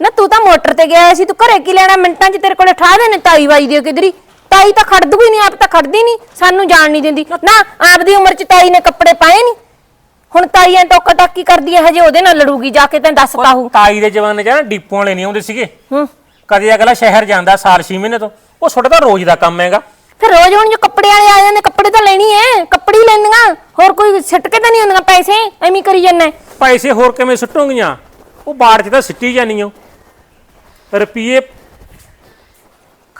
ਨਾ ਤੂੰ ਤਾਂ ਮੋਟਰ ਤੇ ਗਿਆ ਸੀ ਤੂੰ ਘਰੇ ਕੀ ਲੈਣਾ? ਮਿੰਟਾਂ 'ਚ ਤੇਰੇ ਕੋਲੇ ਠਾ ਦੇਣੇ ਤਾਈ ਵਾਈ ਦੀ ਕਿਧਰੀ। ਤਾਈ ਤਾਂ ਖੜਦੂ ਹੀ ਨਹੀਂ ਆਪ ਤਾਂ ਖੜਦੀ ਨਹੀਂ ਸਾਨੂੰ ਜਾਣ ਨਹੀਂ ਦਿੰਦੀ। ਨਾ ਆਪਦੀ ਉਮਰ 'ਚ ਤਾਈ ਨੇ ਕੱਪੜੇ ਪਾਏ ਨਹੀਂ। ਹੁਣ ਤਾਈ ਐ ਟੋਕਾ ਟਾਕੀ ਕਰਦੀ ਐ ਹਜੇ ਉਹਦੇ ਨਾਲ ਲੜੂਗੀ ਜਾ ਕੇ ਤੈਨੂੰ ਦੱਸ ਪਾਹੂ ਤਾਈ ਦੇ ਜਵਾਨੇ ਨਾ ਡੀਪੂ ਵਾਲੇ ਨਹੀਂ ਆਉਂਦੇ ਸੀਗੇ। ਹੂੰ। ਕਦੇ ਅਗਲਾ ਸ਼ਹਿਰ ਜਾਂਦਾ ਸਾਲ 6 ਮਹੀਨੇ ਤੋਂ। ਉਹ ਛੋਟਾ ਤਾਂ ਰੋਜ਼ ਦਾ ਕੰਮ ਹੈਗਾ। ਫਿਰ ਰੋਜ਼ ਹੁਣ ਜੋ ਕੱਪੜੇ ਵਾਲੇ ਆ ਜਾਂਦੇ ਕੱਪੜੇ ਤਾਂ ਲੈਣੀ ਐ ਕੱਪੜੇ ਹੀ ਲੈਂਦੀਆਂ। ਹੋਰ ਕੋਈ ਸਿੱਟ ਕੇ ਤਾਂ ਨਹੀਂ ਹੁੰਦੀਆਂ ਪੈਸੇ ਐਵੇਂ ਕਰੀ ਜਾਂਦਾ ਪੈਸੇ ਹੋਰ ਕਿਵੇਂ ਸੁੱਟੋਗੀਆਂ? ਉਹ ਬਾੜ 'ਚ ਤਾਂ ਸਿੱਟੀ ਜਾਨੀ ਓ ਰੁਪਈਏ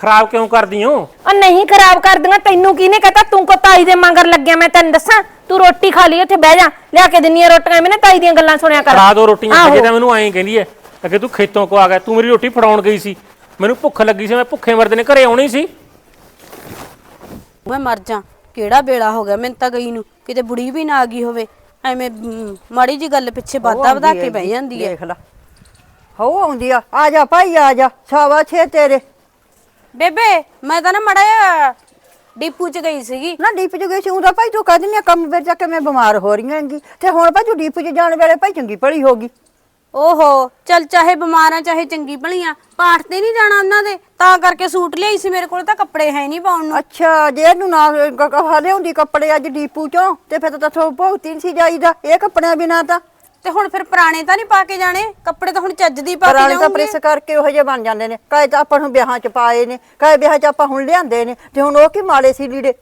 ਖਰਾਬ ਕਿਉਂ ਕਰਦੀ ਓ? ਆ ਨਹੀਂ ਖਰਾਬ ਕਰ ਦਿੰਗਾ ਤੈਨੂੰ ਕਿਹਨੇ ਕਹਤਾ? ਤੂੰ ਕੋ ਤਾਈ ਦੇ ਮੰਗਰ ਲੱਗਿਆ ਮੈਂ ਤੈਨੂੰ ਦੱਸਾਂ। ਤੂੰ ਰੋਟੀ ਖਾ ਲਈ ਉੱਥੇ ਬਹਿ ਜਾ। ਲਿਆ ਕੇ ਦਿੰਨੀ ਆ ਰੋਟੀਆਂ ਮੈਂ ਨਾ ਤਾਈ ਦੀਆਂ ਗੱਲਾਂ ਸੁਣਿਆ ਕਰ। ਖਾ ਦੋ ਰੋਟੀਆਂ ਆਹੋ। ਅੱਗੇ ਤਾਂ ਮੈਨੂੰ ਐਂ ਕਹਿੰਦੀ ਐ ਅੱਗੇ ਤੂੰ ਖੇਤੋਂ ਕੋ ਆ ਗਿਆ ਤੂੰ ਮੇਰੀ ਰੋਟੀ ਫੜਾਉਣ ਗਈ ਸੀ। ਮੈਨੂੰ ਭੁੱਖ ਲੱਗੀ ਸੀ ਮੈਂ ਭੁੱਖੇ ਮਰਦੇ ਨੇ ਘਰੇ ਆਉਣੀ ਸੀ। ਮੈਂ ਮਰ ਜਾ ਕਿਹੜਾ ਵੇਲਾ ਹੋ ਗਿਆ ਮੈਨੂੰ ਤਾਂ ਗਈ ਨੂੰ ਕਿਤੇ ਬੁੜੀ ਵੀ ਨਾ ਆ ਗਈ ਹੋਵੇ। ਐਵੇਂ ਮ, ਮਾੜੀ ਜੀ ਗੱਲ ਪਿੱਛੇ ਵਾਧਾ ਵਧਾ ਕੇ ਬਹਿ ਜਾਂਦੀ ਹੈ ਦੇਖ ਲੈ। ਹੋ ਆਉਂਦੀ ਆ ਆ ਜਾ ਭਾਈ ਆ ਜਾ ਸਾਵਾ ਛੇ ਤੇਰੇ। ਬੇਬੇ ਮੈਂ ਤਾਂ ਨਾ ਮੜਾ ਡੀਪੂ ਚ ਗਈ ਸੀਗੀ। ਨਾ ਡੀਪ ਚ ਗਈ ਸੀ ਉਹਦਾ ਭਾਈ ਤੂੰ ਕਹਿੰਦੀ ਆ ਕੰਮ ਵਿੱਚ ਜਾ ਕੇ ਮੈਂ ਬਿਮਾਰ ਹੋ ਰਹੀ ਹਾਂਗੀ। ਤੇ ਹੁਣ ਭਾਈ ਤੂੰ ਡੀਪ ਚ ਜਾਣ ਵੇਲੇ ਭਾਈ ਚੰਗੀ ਭਲੀ ਹੋਗੀ ਓਹੋ ਚੱਲ ਚਾਹੇ ਬਿਮਾਰਾਂ ਚਾਹੇ ਚੰਗੀ ਭਲੀਆਂ ਪਾਠ ਤੇ ਨਹੀਂ ਜਾਣਾ ਉਹਨਾਂ ਦੇ। ਤਾਂ ਕਰਕੇ ਸੂਟ ਲਿਆਈ ਸੀ ਮੇਰੇ ਕੋਲ ਤਾਂ ਕੱਪੜੇ ਹੈ ਨਹੀਂ ਪਾਉਣ ਨੂੰ। ਅੱਛਾ ਜੇ ਇਹਨੂੰ ਨਾ ਹਾਲੇ ਹੁੰਦੀ ਕੱਪੜੇ ਅੱਜ ਡੀਪੂ ਚੋਂ ਤੇ ਫਿਰ ਤਾਂ ਥੋ ਭੁਗਤੀ ਨੀ ਸੀ ਜਾਈਦਾ ਇਹ ਕੱਪੜਿਆਂ ਬਿਨਾ ਤਾਂ। ਤੇ ਹੁਣ ਫਿਰ ਪੁਰਾਣੇ ਤਾਂ ਨਹੀਂ ਪਾ ਕੇ ਜਾਣੇ? ਕੱਪੜੇ ਤਾਂ ਹੁਣ ਚੱਜ ਦੀ ਪਾ ਕੇ ਪੁਰਾਣੇ ਤਾਂ ਜਾਉਂਗੇ ਪ੍ਰੈਸ ਕਰਕੇ ਉਹੋ ਜਿਹੇ ਬਣ ਜਾਂਦੇ ਨੇ। ਕਾਇ ਤਾਂ ਆਪਾਂ ਨੂੰ ਵਿਆਹਾਂ ਚ ਪਾਏ ਨੇ ਕਾਇ ਵਿਆਹ ਚ ਆਪਾਂ ਹੁਣ ਲਿਆਂਦੇ ਨੇ ਤੇ ਹੁਣ ਉਹ ਕੀ ਮਾਲੇ ਸੀ ਲੀੜੇ?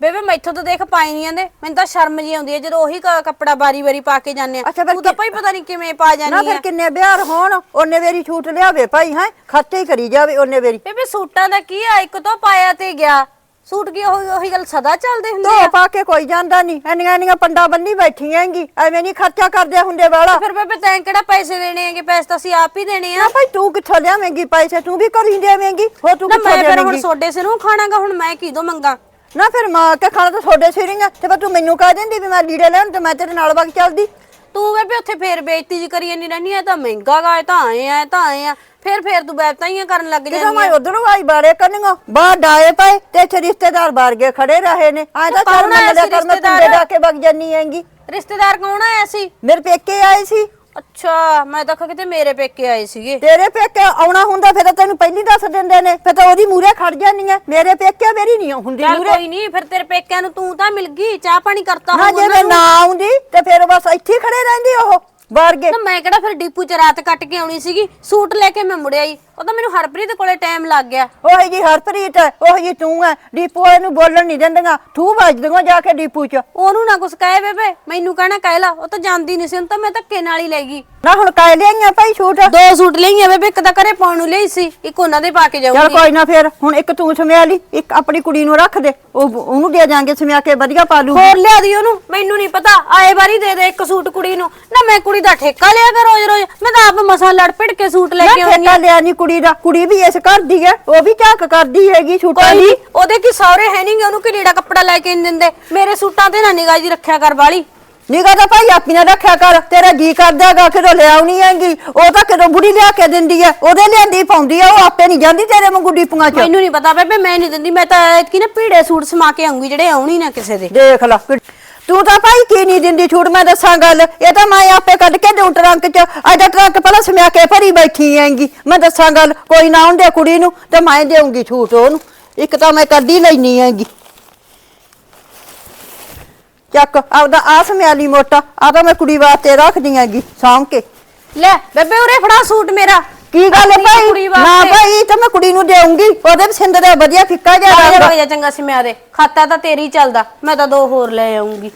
ਬੇਬੇ ਮੈਥੋਂ ਤਾਂ ਦੇਖ ਪਾਈ ਨਹੀਂ ਜਾਂਦੇ। ਮੈਨੂੰ ਤਾਂ ਸ਼ਰਮ ਜੀ ਆਉਂਦੀ ਹੈ ਜਦੋਂ ਉਹੀ ਕ- ਕੱਪੜਾ ਬਾਰੀ-ਬਾਰੀ ਪਾ ਕੇ ਜਾਂਦੇ ਆ। ਅੱਛਾ, ਫਿਰ ਤੂੰ ਤਾਂ ਕਿ- ਭਾਈ ਪਤਾ ਨਹੀਂ ਕਿਵੇਂ ਪਾ ਨਾ ਫਿਰ ਆ। ਕਿੰਨੇ ਵਿਆਹ ਹੋਣ ਉਹਨੇ ਵੇਰੀ ਛੂਟ ਲਿਆਵੇ ਭਾਈ ਹੈ? ਖਰਚੇ ਹੀ ਕਰੀ ਜਾਵੇ ਉਹਨੇ ਵੇਰੀ। ਬੇਬੇ ਸੂਟਾਂ ਦਾ ਕੀ ਆ? ਇੱਕ ਤੋਂ ਪਾਇਆ ਤੇ ਗਿਆ। ਸੂਟ ਕੀ ਉਹੀ ਉਹੀ ਗੱਲ ਸਦਾ ਚੱਲਦੇ ਹੁੰਦੇ ਧੋ ਆ? ਪਾ ਕੇ ਕੋਈ ਜਾਂਦਾ ਨਹੀਂ ਇੰਨੀਆਂ ਇੰਨੀਆਂ ਪੰਡਾ ਬੰਨੀ ਬੈਠੀਆਂ ਹੈਗੀ। ਐਵੇਂ ਨਹੀਂ ਖਰਚਾ ਕਰਦੇ ਹੁੰਦੇ ਵਾਲਾ। ਫਿਰ ਬੇਬੇ ਤੈਂ ਕਿਹੜਾ ਪੈਸੇ ਦੇਣੇ ਹੈਗੇ? ਪੈਸੇ ਤਾਂ ਅਸੀਂ ਆਪ ਹੀ ਦੇਣੇ ਆ। ਨਾ ਭਾਈ ਤੂੰ ਕਿੱਥੋਂ ਲਿਆਵੇਂਗੀ ਪੈਸੇ? ਤੂੰ ਵੀ ਕਰੀ ਦੇਵੇਂਗੀ ਹੋ ਤੂੰ ਨਾ ਕਿੱਥੋਂ ਮੈਂ ਫਿਰ ਹੁਣ ਦੇਵੇਂਗੀ? ਸੋਡੇ ਸਿਰੋਂ ਖਾਣਾਗਾ ਹੁਣ ਮੈਂ ਕਿਦੋਂ ਮੰਗਾ? ਨਾ ਫਿਰ ਮਾਂ ਕੇ ਖਾਣਾ ਤਾਂ ਤੁਹਾਡੇ ਸਿਰਿੰਗਾ ਤੇ ਫਿਰ ਤੂੰ ਮੈਨੂੰ ਕਹਿ ਦਿੰਦੀ ਵੀ ਮੈਂ ਲੀੜੇ ਲੈਣ ਤੇ ਮੈਂ ਤੇਰੇ ਨਾਲ ਵਗ ਚੱਲਦੀ। ਤੂੰ ਬੇਬੇ ਉੱਥੇ ਫੇਰ ਬੇਇੱਜ਼ਤੀ ਜੀ ਕਰੀ ਜਾਂਦੀ ਆ ਇਹ ਤਾਂ ਮਹਿੰਗਾ ਗਾ ਇਹ ਤਾਂ ਆਏ ਆ ਇਹ ਤਾਂ ਆਏ ਆ। ਫਿਰ ਫੇਰ ਤੂੰ ਬੈਤਾਈਆਂ ਕਰਨ ਲੱਗ ਕਿਦੋਂ ਜਾਂਦੀ ਮੈਂ ਉਧਰੋਂ ਆਈ ਬਾਰੇ ਕਰਨਗਾ ਬਾਹਰ ਡਾਏ ਪਏ ਤੇ ਇੱਥੇ ਰਿਸ਼ਤੇਦਾਰ ਬਾਹਰ ਗਏ ਖੜੇ ਰਹੇ ਨੇ। ਆਏ ਤਾਂ ਕੌਣ ਚੱਲ ਆਇਆ ਮੰਨ ਲਿਆ ਸੀ ਕਰ ਮੈਂ ਰਿਸ਼ਤੇਦਾਰ? ਕੁੰਡੇ ਡਾ ਕੇ ਵਗ ਜਾਨੀ ਹੈਗੀ। ਰਿਸ਼ਤੇਦਾਰ ਕੌਣ ਆਇਆ ਸੀ? ਮੇਰੇ ਪੇਕੇ ਆਏ ਸੀ। ਅੱਛਾ ਮੈਂ ਤਾਂ ਕਿਤੇ ਮੇਰੇ ਪੇਕੇ ਆਏ ਸੀਗੇ। ਤੇਰੇ ਪੇਕੇ ਆਉਣਾ ਹੁੰਦਾ ਫਿਰ ਤਾਂ ਤੈਨੂੰ ਪਹਿਲੀ ਦੱਸ ਦਿੰਦੇ ਨੇ। ਫਿਰ ਤਾਂ ਉਹਦੀ ਮੂਰੇ ਖੜ ਜਾਨੀ ਹੈ ਮੇਰੇ ਪੇਕੇ ਮੇਰੀ ਨਹੀਂ ਹੁੰਦੀ ਚੱਲ ਮੂਰੇ ਕੋਈ ਨਹੀਂ ਫਿਰ ਤੇਰੇ ਪੇਕਿਆਂ ਨੂੰ ਤੂੰ ਤਾਂ ਮਿਲ ਗਈ ਚਾਹ ਪਾਣੀ ਕਰਤਾ ਹੋਊ ਜੇ ਮੈਂ ਨੂੰ। ਆਉਂਦੀ ਤੇ ਫਿਰ ਬਸ ਇੱਥੇ ਹੀ ਖੜੇ ਰਹਿੰਦੇ ਉਹ। ਬਾਹਰ ਗਏ। ਨਾ ਮੈਂ ਕਿਹੜਾ ਫਿਰ ਡੀਪੂ ਚ ਰਾਤ ਕੱਟ ਕੇ ਆਉਣੀ ਸੀਗੀ? ਸੂਟ ਲੈ ਕੇ ਮੈਂ ਮੁੜਿਆ ਹੀ। ਉਹ ਤਾਂ ਮੈਨੂੰ ਹਰਪ੍ਰੀਤ ਕੋਲੇ ਟਾਈਮ ਲੱਗ ਗਿਆ। ਉਹੀ ਜੀ ਹਰਪ੍ਰੀਤ ਉਹੀ ਜੀ ਤੂੰ ਹੈ ਡੀਪੂ ਵਾਲੇ ਨੂੰ ਬੋਲਣ ਨਹੀਂ ਦਿੰਦੀਆਂ। ਤੂੰ ਵੱਜ ਦੂੰਗਾ ਜਾ ਕੇ ਡੀਪੂ ਚ। ਉਹਨੂੰ ਨਾ ਕੁਛ ਕਹੇ ਬੇਬੇ। ਮੈਨੂੰ ਕਹਿਣਾ ਕਹਿ ਲਾ। ਉਹ ਤਾਂ ਜਾਂਦੀ ਨਹੀਂ ਸੀ। ਉਹਨੂੰ ਤਾਂ ਮੈਂ ਧੱਕੇ ਨਾਲ ਹੀ ਲੈ ਗਈ। ਨਾ ਹੁਣ ਕਾਇ ਲਿਆਈਆਂ ਭਾਈ ਛੂਟ ਦੋ ਸੂਟ ਲਈਆਂ ਬੇਬੇ। ਇੱਕ ਤਾਂ ਘਰੇ ਪਾਉਣ ਨੂੰ ਲਈ ਸੀ। ਇੱਕ ਉਹਨਾਂ ਦੇ ਪਾ ਕੇ ਚਲ ਜਾਊਂਗੀ ਕੋਈ ਨਾ ਫਿਰ। ਹੁਣ ਇੱਕ ਤੂੰ ਸਮਿਆ ਲਈ। ਇੱਕ ਆਪਣੀ ਕੁੜੀ ਨੂੰ ਰੱਖ ਦੇ। ਉਹ ਉਹਨੂੰ ਦੇ ਜਾਾਂਗੇ ਸਮਿਆ ਕੇ ਵਧੀਆ ਪਾ ਲੂ ਹੋਰ ਲਿਆ ਦੀ ਉਹਨੂੰ। ਮੈਨੂੰ ਨਹੀਂ ਪਤਾ। ਆਏ ਵਾਰੀ ਦੇ ਦੇ ਇੱਕ ਸੂਟ ਕੁੜੀ ਨੂੰ। ਨਾ ਮੈਂ ਕੁੜੀ ਦਾ ਠੇਕਾ ਲਿਆ ਕਰ ਰੋਜ਼ ਰੋਜ਼? ਮੈਂ ਤਾਂ ਆਪ ਮਸਾਂ ਲੜ ਭਿੜ ਕੇ ਸੂਟ ਲੈ ਕੇ ਆਉਂਦੀ ਠੇਕਾ ਲਿਆ ਨਹੀਂ ਕੁੜੀ ਦਾ। ਕੁੜੀ ਵੀ ਇਸ ਘਰ ਦੀ ਹੈ ਉਹ ਵੀ ਝਾਕ ਕਰਦੀ ਹੈਗੀ ਛੂਟਾਂ ਦੀ। ਉਹਦੇ ਕੀ ਸੌਰੇ ਹੈ ਨਹੀਂਗੇ ਉਹਨੂੰ ਕਿ ਲੀੜਾ ਕੱਪੜਾ ਲੈ ਕੇ ਨਹੀਂ ਦਿੰਦੇ? ਮੇਰੇ ਸੂਟਾਂ ਤੇ ਨਾ ਨਿਗਾਹ ਜੀ ਰੱਖਿਆ ਕਰ ਵਾਲੀ। ਨਿਗਾ ਤਾਂ ਭਾਈ ਆਪੀ ਨਾ ਰੱਖਿਆ ਕਰ ਤੇਰਾ ਜੀ ਕਰਦਾਗਾ ਕਿਦੋਂ ਲਿਆਉਣੀ ਹੈਗੀ ਉਹ ਤਾਂ ਕਿਦੋਂ ਬੁੜੀ ਲਿਆ ਕੇ ਦਿੰਦੀ ਹੈ ਉਹਦੇ ਲਿਆਂਦੀ ਪਾਉਂਦੀ ਹੈ ਉਹ ਆਪੇ ਨਹੀਂ ਜਾਂਦੀ ਤੇਰੇ ਵਾਂਗੂ ਡੀਪੂਆਂ ਚ। ਮੈਨੂੰ ਨਹੀਂ ਪਤਾ ਬੇਬੇ ਮੈਂ ਨਹੀਂ ਦਿੰਦੀ ਮੈਂ ਤਾਂ ਐਤਕੀ ਨਾ ਪੀੜੇ ਸੂਟ ਸਮਾ ਕੇ ਆਉਂਗੀ ਜਿਹੜੇ ਆਉਣੀ ਨਾ ਕਿਸੇ ਦੇ। ਦੇਖ ਲੈ। ਤੂੰ ਤਾਂ ਭਾਈ ਕੀ ਨਹੀਂ ਦਿੰਦੀ ਛੂਟ ਮੈਂ ਦੱਸਾਂ ਗੱਲ। ਇਹ ਤਾਂ ਮੈਂ ਆਪੇ ਕੱਢ ਕੇ ਦੇਉ ਟਰੰਕ ਚ। ਅਜਾ ਟਰੰਕ ਪਹਿਲਾਂ ਸਮਿਆ ਕੇ ਭਰੀ ਬੈਠੀ ਹੈਗੀ। ਮੈਂ ਦੱਸਾਂ ਗੱਲ, ਕੋਈ ਨਾ ਹੁੰਦੇ ਕੁੜੀ ਨੂੰ, ਤੇ ਮੈਂ ਦੇਉਂਗੀ ਛੂਟ ਉਹਨੂੰ। ਇੱਕ ਤਾਂ ਮੈਂ ਕੱਢੀ ਲੈਣੀ ਹੈਗੀ। ਚੱਕ, ਆਪਦਾ ਆ ਸਮਿਆਲੀ ਮੋਟਾ ਆ ਤਾਂ ਮੈਂ ਕੁੜੀ ਵਾਸਤੇ ਰੱਖਦੀ ਹੈਗੀ ਸਾਂਭ ਕੇ। ਲੈ, ਬੇਬੇ ਉਰੇ ਫੜਾ ਸੂਟ ਮੇਰਾ। ਕੀ ਗੱਲ ਹੈ ਕੁੜੀ ਭਾਈ? ਨਾ ਵਾਸਤੇ। ਭਾਈ ਤਾਂ ਮੈਂ ਕੁੜੀ ਨੂੰ ਦੇਉਂਗੀ ਉਹਦੇ ਪਸੰਦ ਦਾ ਵਧੀਆ ਫਿੱਕਾ ਜਿਹਾ ਰੰਗ ਚੰਗਾ ਸੀ ਮੈਂ ਦੇ ਖਾਤਾ ਤਾਂ ਤੇਰੀ ਚੱਲਦਾ ਮੈਂ ਤਾਂ ਦੋ ਹੋਰ ਲੈ ਆਉਂਗੀ